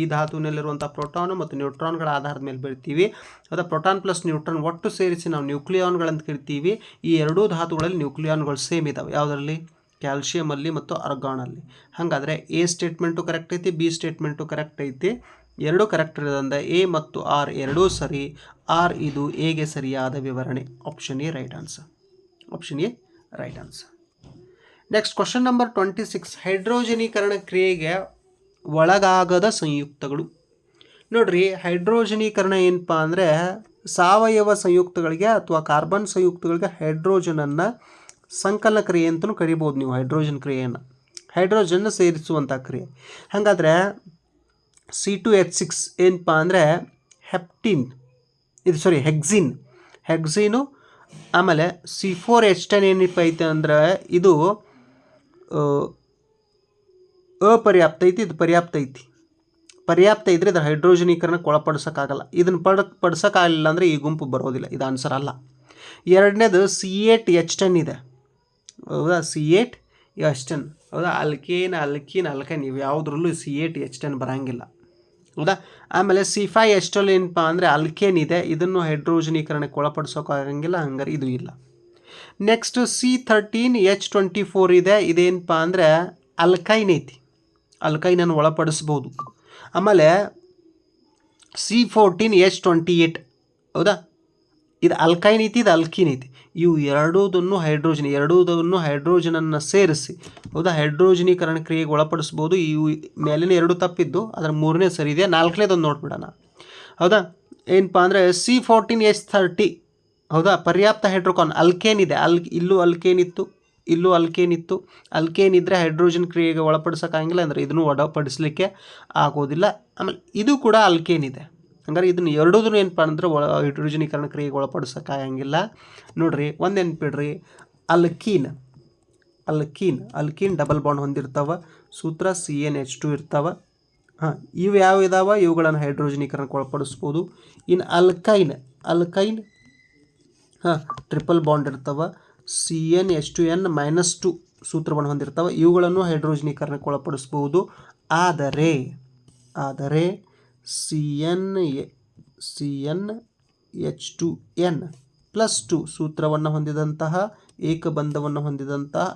ಈ ಧಾತುವಿನಲ್ಲಿರುವಂಥ ಪ್ರೋಟಾನು ಮತ್ತು ನ್ಯೂಟ್ರಾನ್ಗಳ ಆಧಾರದ ಮೇಲೆ ಬರಿತೀವಿ ಅಥವಾ ಪ್ರೋಟಾನ್ ಪ್ಲಸ್ ನ್ಯೂಟ್ರಾನ್ ಒಟ್ಟು ಸೇರಿಸಿ ನಾವು ನ್ಯೂಕ್ಲಿಯಾನ್ಗಳಂತ ಕರಿತೀವಿ. ಈ ಎರಡೂ ಧಾತುಗಳಲ್ಲಿ ನ್ಯೂಕ್ಲಿಯಾನ್ಗಳು ಸೇಮ್ ಇದ್ದಾವೆ ಯಾವುದರಲ್ಲಿ? ಕ್ಯಾಲ್ಶಿಯಮಲ್ಲಿ ಮತ್ತು ಅರ್ಗಾನಲ್ಲಿ ಹಾಗಾದರೆ ಎ ಸ್ಟೇಟ್ಮೆಂಟು ಕರೆಕ್ಟ್ ಐತಿ ಬಿ ಸ್ಟೇಟ್ಮೆಂಟು ಕರೆಕ್ಟ್ ಐತಿ. ಎರಡೂ ಕರೆಕ್ಟ್ ಇರೋದ್ರಿಂದ ಎ ಮತ್ತು ಆರ್ ಎರಡೂ ಸರಿ. ಆರ್ ಇದು ಎಗೆ ಸರಿಯಾದ ವಿವರಣೆ? Option A right answer option A right answer next question number twenty six ಹೈಡ್ರೋಜನೀಕರಣ ಕ್ರಿಯೆಗೆ ಒಳಗಾಗದ ಸಂಯುಕ್ತಗಳು. ನೋಡ್ರಿ, ಹೈಡ್ರೋಜನೀಕರಣ ಏನಪ್ಪ ಅಂದರೆ ಸಾವಯವ ಸಂಯುಕ್ತಗಳಿಗೆ ಅಥವಾ ಕಾರ್ಬನ್ ಸಂಯುಕ್ತಗಳಿಗೆ ಹೈಡ್ರೋಜನನ್ನು ಸಂಕಲನ ಕ್ರಿಯೆ ಅಂತಲೂ ಕರಿಬೋದು ನೀವು, ಹೈಡ್ರೋಜನ್ ಕ್ರಿಯೆಯನ್ನು. ಹೈಡ್ರೋಜನ್ನ ಸೇರಿಸುವಂಥ ಕ್ರಿಯೆ. ಹಾಗಾದರೆ ಸಿ ಟು ಎಚ್ ಸಿಕ್ಸ್ ಏನಪ್ಪ ಅಂದರೆ ಹೆಪ್ಟಿನ್, ಇದು ಸಾರಿ ಹೆಕ್ಸಿನ್. ಹೆಕ್ಸಿನು ಆಮೇಲೆ ಸಿ ಫೋರ್ ಎಚ್ ಟೆನ್ ಏನಪ್ಪ ಐತೆ ಅಂದರೆ ಇದು ಅಪರ್ಯಾಪ್ತ ಐತಿ, ಇದು ಪರ್ಯಾಪ್ತ ಐತಿ. ಪರ್ಯಾಪ್ತ ಇದ್ದರೆ ಇದರ ಹೈಡ್ರೋಜನೀಕರಣಕ್ಕೆ ಒಳಪಡಿಸೋಕ್ಕಾಗಲ್ಲ ಇದನ್ನು ಪಡ, ಪಡಿಸೋಕ್ಕಾಗಲಿಲ್ಲ ಅಂದರೆ ಈ ಗುಂಪು ಬರೋದಿಲ್ಲ. ಇದು ಆನ್ಸರ್ ಅಲ್ಲ. ಎರಡನೇದು ಸಿ ಏಟ್ ಎಚ್ ಟೆನ್ ಇದೆ. ಹೌದಾ? ಸಿ ಏಟ್ ಎಚ್ ಟೆನ್ ಹೌದಾ? ಅಲ್ಕೇನ್, ಅಲ್ಕೀನ್, ಅಲ್ಕೈನ್ ಇವು ಯಾವುದ್ರಲ್ಲೂ ಸಿ ಏಟ್ ಎಚ್ ಟೆನ್ ಬರೋಂಗಿಲ್ಲ. ಹೌದಾ? ಆಮೇಲೆ ಸಿ ಫೈ ಎಸ್ಟಲ್ ಏನಪ್ಪ ಅಂದರೆ ಅಲ್ಕೇನ್ ಇದೆ. ಇದನ್ನು ಹೈಡ್ರೋಜನೀಕರಣಕ್ಕೆ ಒಳಪಡಿಸೋಕ್ಕಾಗಂಗಿಲ್ಲ ಹಂಗಾರೆ ಇದು ಇಲ್ಲ. Next C thirteen H twenty four ಇದೆ. ಇದೇನಪ್ಪ ಅಂದರೆ ಅಲ್ಕೈನ್ ಐತಿ. ಅಲ್ಕೈನನ್ನು ಒಳಪಡಿಸ್ಬೋದು. ಆಮೇಲೆ C fourteen H twenty eight ಹೌದಾ? ಇದು ಅಲ್ಕೈನ್ ಐತಿ, ಇದು ಅಲ್ಕಿನ್ ಐತಿ. ಇವು ಎರಡೂದನ್ನು ಹೈಡ್ರೋಜನ್, ಎರಡೂದನ್ನು ಹೈಡ್ರೋಜನನ್ನು ಸೇರಿಸಿ, ಹೌದಾ? ಹೈಡ್ರೋಜನೀಕರಣ ಕ್ರಿಯೆಗೆ ಒಳಪಡಿಸ್ಬೋದು. ಇವು ಮೇಲಿನ ಎರಡು ತಪ್ಪಿದ್ದು, ಅದರ ಮೂರನೇ ಸರಿ ಇದೆ, ನಾಲ್ಕನೇದೊಂದು ನೋಡ್ಬಿಡೋಣ. ಹೌದಾ? ಏನಪ್ಪ ಅಂದರೆ ಸಿ ಫೋರ್ಟೀನ್ ಎಚ್ ಥರ್ಟಿ ಹೌದಾ? ಪರ್ಯಾಪ್ತ ಹೈಡ್ರೋಕಾನ್ ಅಲ್ಕೇನ್ ಇದೆ. ಅಲ್, ಇಲ್ಲೂ ಅಲ್ಕೇನ್ ಇತ್ತು. ಇಲ್ಲೂ ಅಲ್ಕೇನ್ ಇತ್ತು ಅಲ್ಕೇನ್ ಇದ್ದರೆ ಹೈಡ್ರೋಜನ್ ಕ್ರಿಯೆಗೆ ಒಳಪಡಿಸೋಕ್ಕಾಗಿಲ್ಲ ಅಂದರೆ ಇದನ್ನು ಒಡಪಡಿಸಲಿಕ್ಕೆ ಆಗೋದಿಲ್ಲ. ಆಮೇಲೆ ಇದು ಕೂಡ ಅಲ್ಕೇನ್ ಇದೆ ಹಂಗಾರೆ ಇದನ್ನು ಎರಡೂದನ್ನು ಏನಪ್ಪ ಅಂದ್ರೆ ಒಳ ಹೈಡ್ರೋಜನೀಕರಣ ಕ್ರಿಯೆಗೆ ಒಳಪಡಿಸೋಕ್ಕಾಗಂಗಿಲ್ಲ ನೋಡಿರಿ, ಒಂದು ನೆನ್ಪಿಡ್ರಿ alkene. Alkene alkene double bond ಹೊಂದಿರ್ತಾವೆ. ಸೂತ್ರ ಸಿ ಎನ್ ಎಚ್ ಟು ಇರ್ತಾವೆ. ಹಾಂ, ಇವು ಯಾವ ಇದಾವೆ? ಇವುಗಳನ್ನು ಹೈಡ್ರೋಜನೀಕರಣಕ್ಕೆ ಒಳಪಡಿಸ್ಬೋದು. ಇನ್ನು ಅಲ್ಕೈನ್ ಅಲ್ಕೈನ್, ಹಾಂ, ಟ್ರಿಪಲ್ ಬಾಂಡ್ ಇರ್ತಾವ. C N H two N minus two ಸೂತ್ರವನ್ನು ಹೊಂದಿರ್ತವೆ ಇವುಗಳನ್ನು ಹೈಡ್ರೋಜನೀಕರಣಕ್ಕೆ ಒಳಪಡಿಸ್ಬೋದು ಆದರೆ ಆದರೆ C N A C N H two N plus two ಸೂತ್ರವನ್ನು ಹೊಂದಿದಂತಹ ಏಕಬಂಧವನ್ನು ಹೊಂದಿದಂತಹ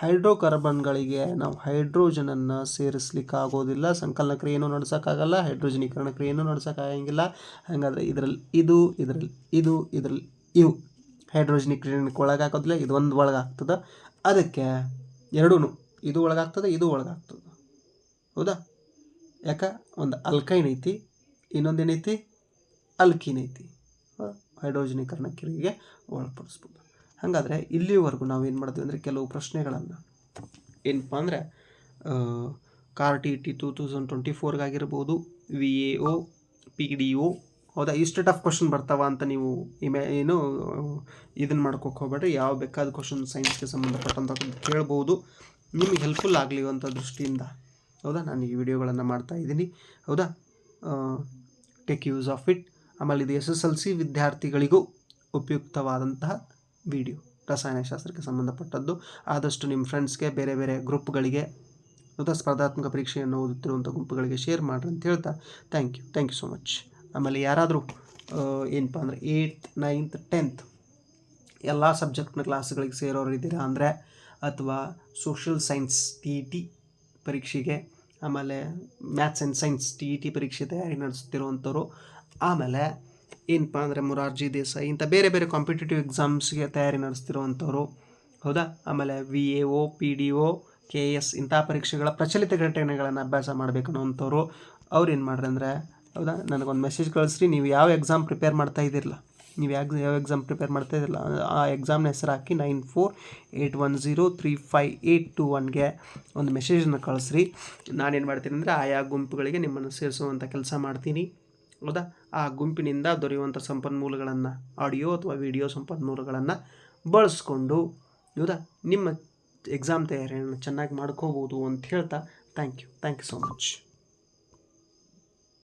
ಹೈಡ್ರೋಕಾರ್ಬನ್ಗಳಿಗೆ ನಾವು ಹೈಡ್ರೋಜನನ್ನು ಸೇರಿಸ್ಲಿಕ್ಕಾಗೋದಿಲ್ಲ. ಸಂಕಲನ ಕ್ರಿಯೆಯನ್ನು ನಡೆಸೋಕ್ಕಾಗಲ್ಲ ಹೈಡ್ರೋಜನೀಕರಣ ಕ್ರಿಯೆಯನ್ನು ನಡೆಸೋಕ್ಕಾಗಂಗಿಲ್ಲ. ಹಾಗಾದರೆ ಇದರಲ್ಲಿ ಇದು ಇದರಲ್ಲಿ ಇದು, ಇದರಲ್ಲಿ ಇವು. ಹೈಡ್ರೋಜನೀಕರಣಕ್ಕೆ ಒಳಗಾಗೋದಿಲ್ಲ ಇದು ಒಂದು ಒಳಗಾಗ್ತದೆ. ಅದಕ್ಕೆ ಎರಡೂ ಇದು ಒಳಗಾಗ್ತದೆ ಇದು ಒಳಗಾಗ್ತದೆ. ಹೌದಾ? ಯಾಕೆ? ಒಂದು ಅಲ್ಕೈನ್ ಐತಿ ಇನ್ನೊಂದೇನೈತಿ ಅಲ್ಕಿನ್ ಐತಿ. ಹೈಡ್ರೋಜನೀಕರಣ ಕ್ರಿಯೆಗೆ ಒಳಪಡಿಸ್ಬೋದು. ಹಾಗಾದರೆ ಇಲ್ಲಿವರೆಗೂ ನಾವು ಏನು ಮಾಡಿದ್ವಿ ಅಂದರೆ ಕೆಲವು ಪ್ರಶ್ನೆಗಳನ್ನು ಏನಪ್ಪ ಅಂದರೆ car T T two thousand twenty ಫೋರ್ಗಾಗಿರ್ಬೋದು V A O P D O ಹೌದಾ? ಇಷ್ಟು ಟಫ್ ಕ್ವಶನ್ ಬರ್ತಾವ ಅಂತ ನೀವು ಇಮೆ ಏನು ಇದನ್ನು ಮಾಡ್ಕೋಕೆ ಹೋಗ್ಬೇಡ್ರಿ. ಯಾವ ಬೇಕಾದ ಕ್ವಶನ್ ಸೈನ್ಸ್ಗೆ ಸಂಬಂಧಪಟ್ಟಂಥ ಕೇಳ್ಬೋದು. ನಿಮಗೆ ಹೆಲ್ಪ್ಫುಲ್ ಆಗಲಿ ಅಂತ ದೃಷ್ಟಿಯಿಂದ. ಹೌದಾ? ನಾನು ಈ ವಿಡಿಯೋಗಳನ್ನು ಮಾಡ್ತಾ ಇದ್ದೀನಿ. ಹೌದಾ? ಟೇಕ್ ಯೂಸ್ ಆಫ್ ಇಟ್ ಆಮೇಲೆ ಇದು ಎಸ್ ಎಸ್ ಎಲ್ ಸಿ ವಿದ್ಯಾರ್ಥಿಗಳಿಗೂ ಉಪಯುಕ್ತವಾದಂತಹ ವಿಡಿಯೋ ರಸಾಯನಶಾಸ್ತ್ರಕ್ಕೆ ಸಂಬಂಧಪಟ್ಟದ್ದು. ಆದಷ್ಟು ನಿಮ್ಮ ಫ್ರೆಂಡ್ಸ್ಗೆ ಬೇರೆ ಬೇರೆ ಗ್ರೂಪ್ಗಳಿಗೆ ಹೌದಾ? ಸ್ಪರ್ಧಾತ್ಮಕ ಪರೀಕ್ಷೆಯನ್ನು ಓದುತ್ತಿರುವಂಥ ಗುಂಪುಗಳಿಗೆ ಶೇರ್ ಮಾಡಿರಿ ಅಂತ ಹೇಳ್ತಾ. Thank you thank you so much ಆಮೇಲೆ ಯಾರಾದರೂ ಏನಪ್ಪ ಅಂದರೆ ಏಯ್ತ್ ನೈನ್ತ್ ಟೆಂತ್ ಎಲ್ಲ ಸಬ್ಜೆಕ್ಟ್ನ ಕ್ಲಾಸ್ಗಳಿಗೆ ಸೇರೋರು ಇದ್ದೀರಾ ಅಂದರೆ, ಅಥವಾ social science T E T ಪರೀಕ್ಷೆಗೆ, ಆಮೇಲೆ maths and science T E T ಪರೀಕ್ಷೆ ತಯಾರಿ ನಡೆಸ್ತಿರುವಂಥವ್ರು, ಆಮೇಲೆ ಏನಪ್ಪ ಅಂದರೆ ಮುರಾರ್ಜಿ ದೇಸಾಯಿ ಇಂಥ ಬೇರೆ ಬೇರೆ ಕಾಂಪಿಟೇಟಿವ್ ಎಕ್ಸಾಮ್ಸ್ಗೆ ತಯಾರಿ ನಡೆಸ್ತಿರುವಂಥವ್ರು, ಹೌದಾ? ಆಮೇಲೆ V A O P D O K S ಇಂಥ ಪರೀಕ್ಷೆಗಳ ಪ್ರಚಲಿತ ಘಟನೆಗಳನ್ನು ಅಭ್ಯಾಸ ಮಾಡಬೇಕು ಅನ್ನೋವಂಥವ್ರು, ಅವ್ರು ಏನು ಮಾಡ್ರಿ ಅಂದರೆ ಹೌದಾ? ನನಗೊಂದು ಮೆಸೇಜ್ ಕಳಿಸ್ರಿ. ನೀವು ಯಾವ ಎಕ್ಸಾಮ್ ಪ್ರಿಪೇರ್ ಮಾಡ್ತಾ ಇದ್ದೀರಲ್ಲ? ನೀವು ಯಾವ ಯಾವ ಎಕ್ಸಾಮ್ ಪ್ರಿಪೇರ್ ಮಾಡ್ತಾ ಇದ್ದಿರಲ್ಲ? ಆ ಎಕ್ಸಾಮ್ನ ಹೆಸರು ಹಾಕಿ nine four eight one zero three five eight two ಒನ್ಗೆ ಒಂದು ಮೆಸೇಜನ್ನು ಕಳಿಸ್ರಿ. ನಾನೇನು ಮಾಡ್ತೀನಿ ಅಂದರೆ ಆಯಾ ಗುಂಪುಗಳಿಗೆ ನಿಮ್ಮನ್ನು ಸೇರಿಸುವಂಥ ಕೆಲಸ ಮಾಡ್ತೀನಿ. ಹೌದಾ? ಆ ಗುಂಪಿನಿಂದ ದೊರೆಯುವಂಥ ಸಂಪನ್ಮೂಲಗಳನ್ನು ಆಡಿಯೋ ಅಥವಾ ವಿಡಿಯೋ ಸಂಪನ್ಮೂಲಗಳನ್ನು ಬಳಸ್ಕೊಂಡು, ಹೌದಾ? ನಿಮ್ಮ ಎಕ್ಸಾಮ್ ತಯಾರಿಯನ್ನು ಚೆನ್ನಾಗಿ ಮಾಡ್ಕೋಬೋದು ಅಂತ ಹೇಳ್ತಾ thank you thank you so much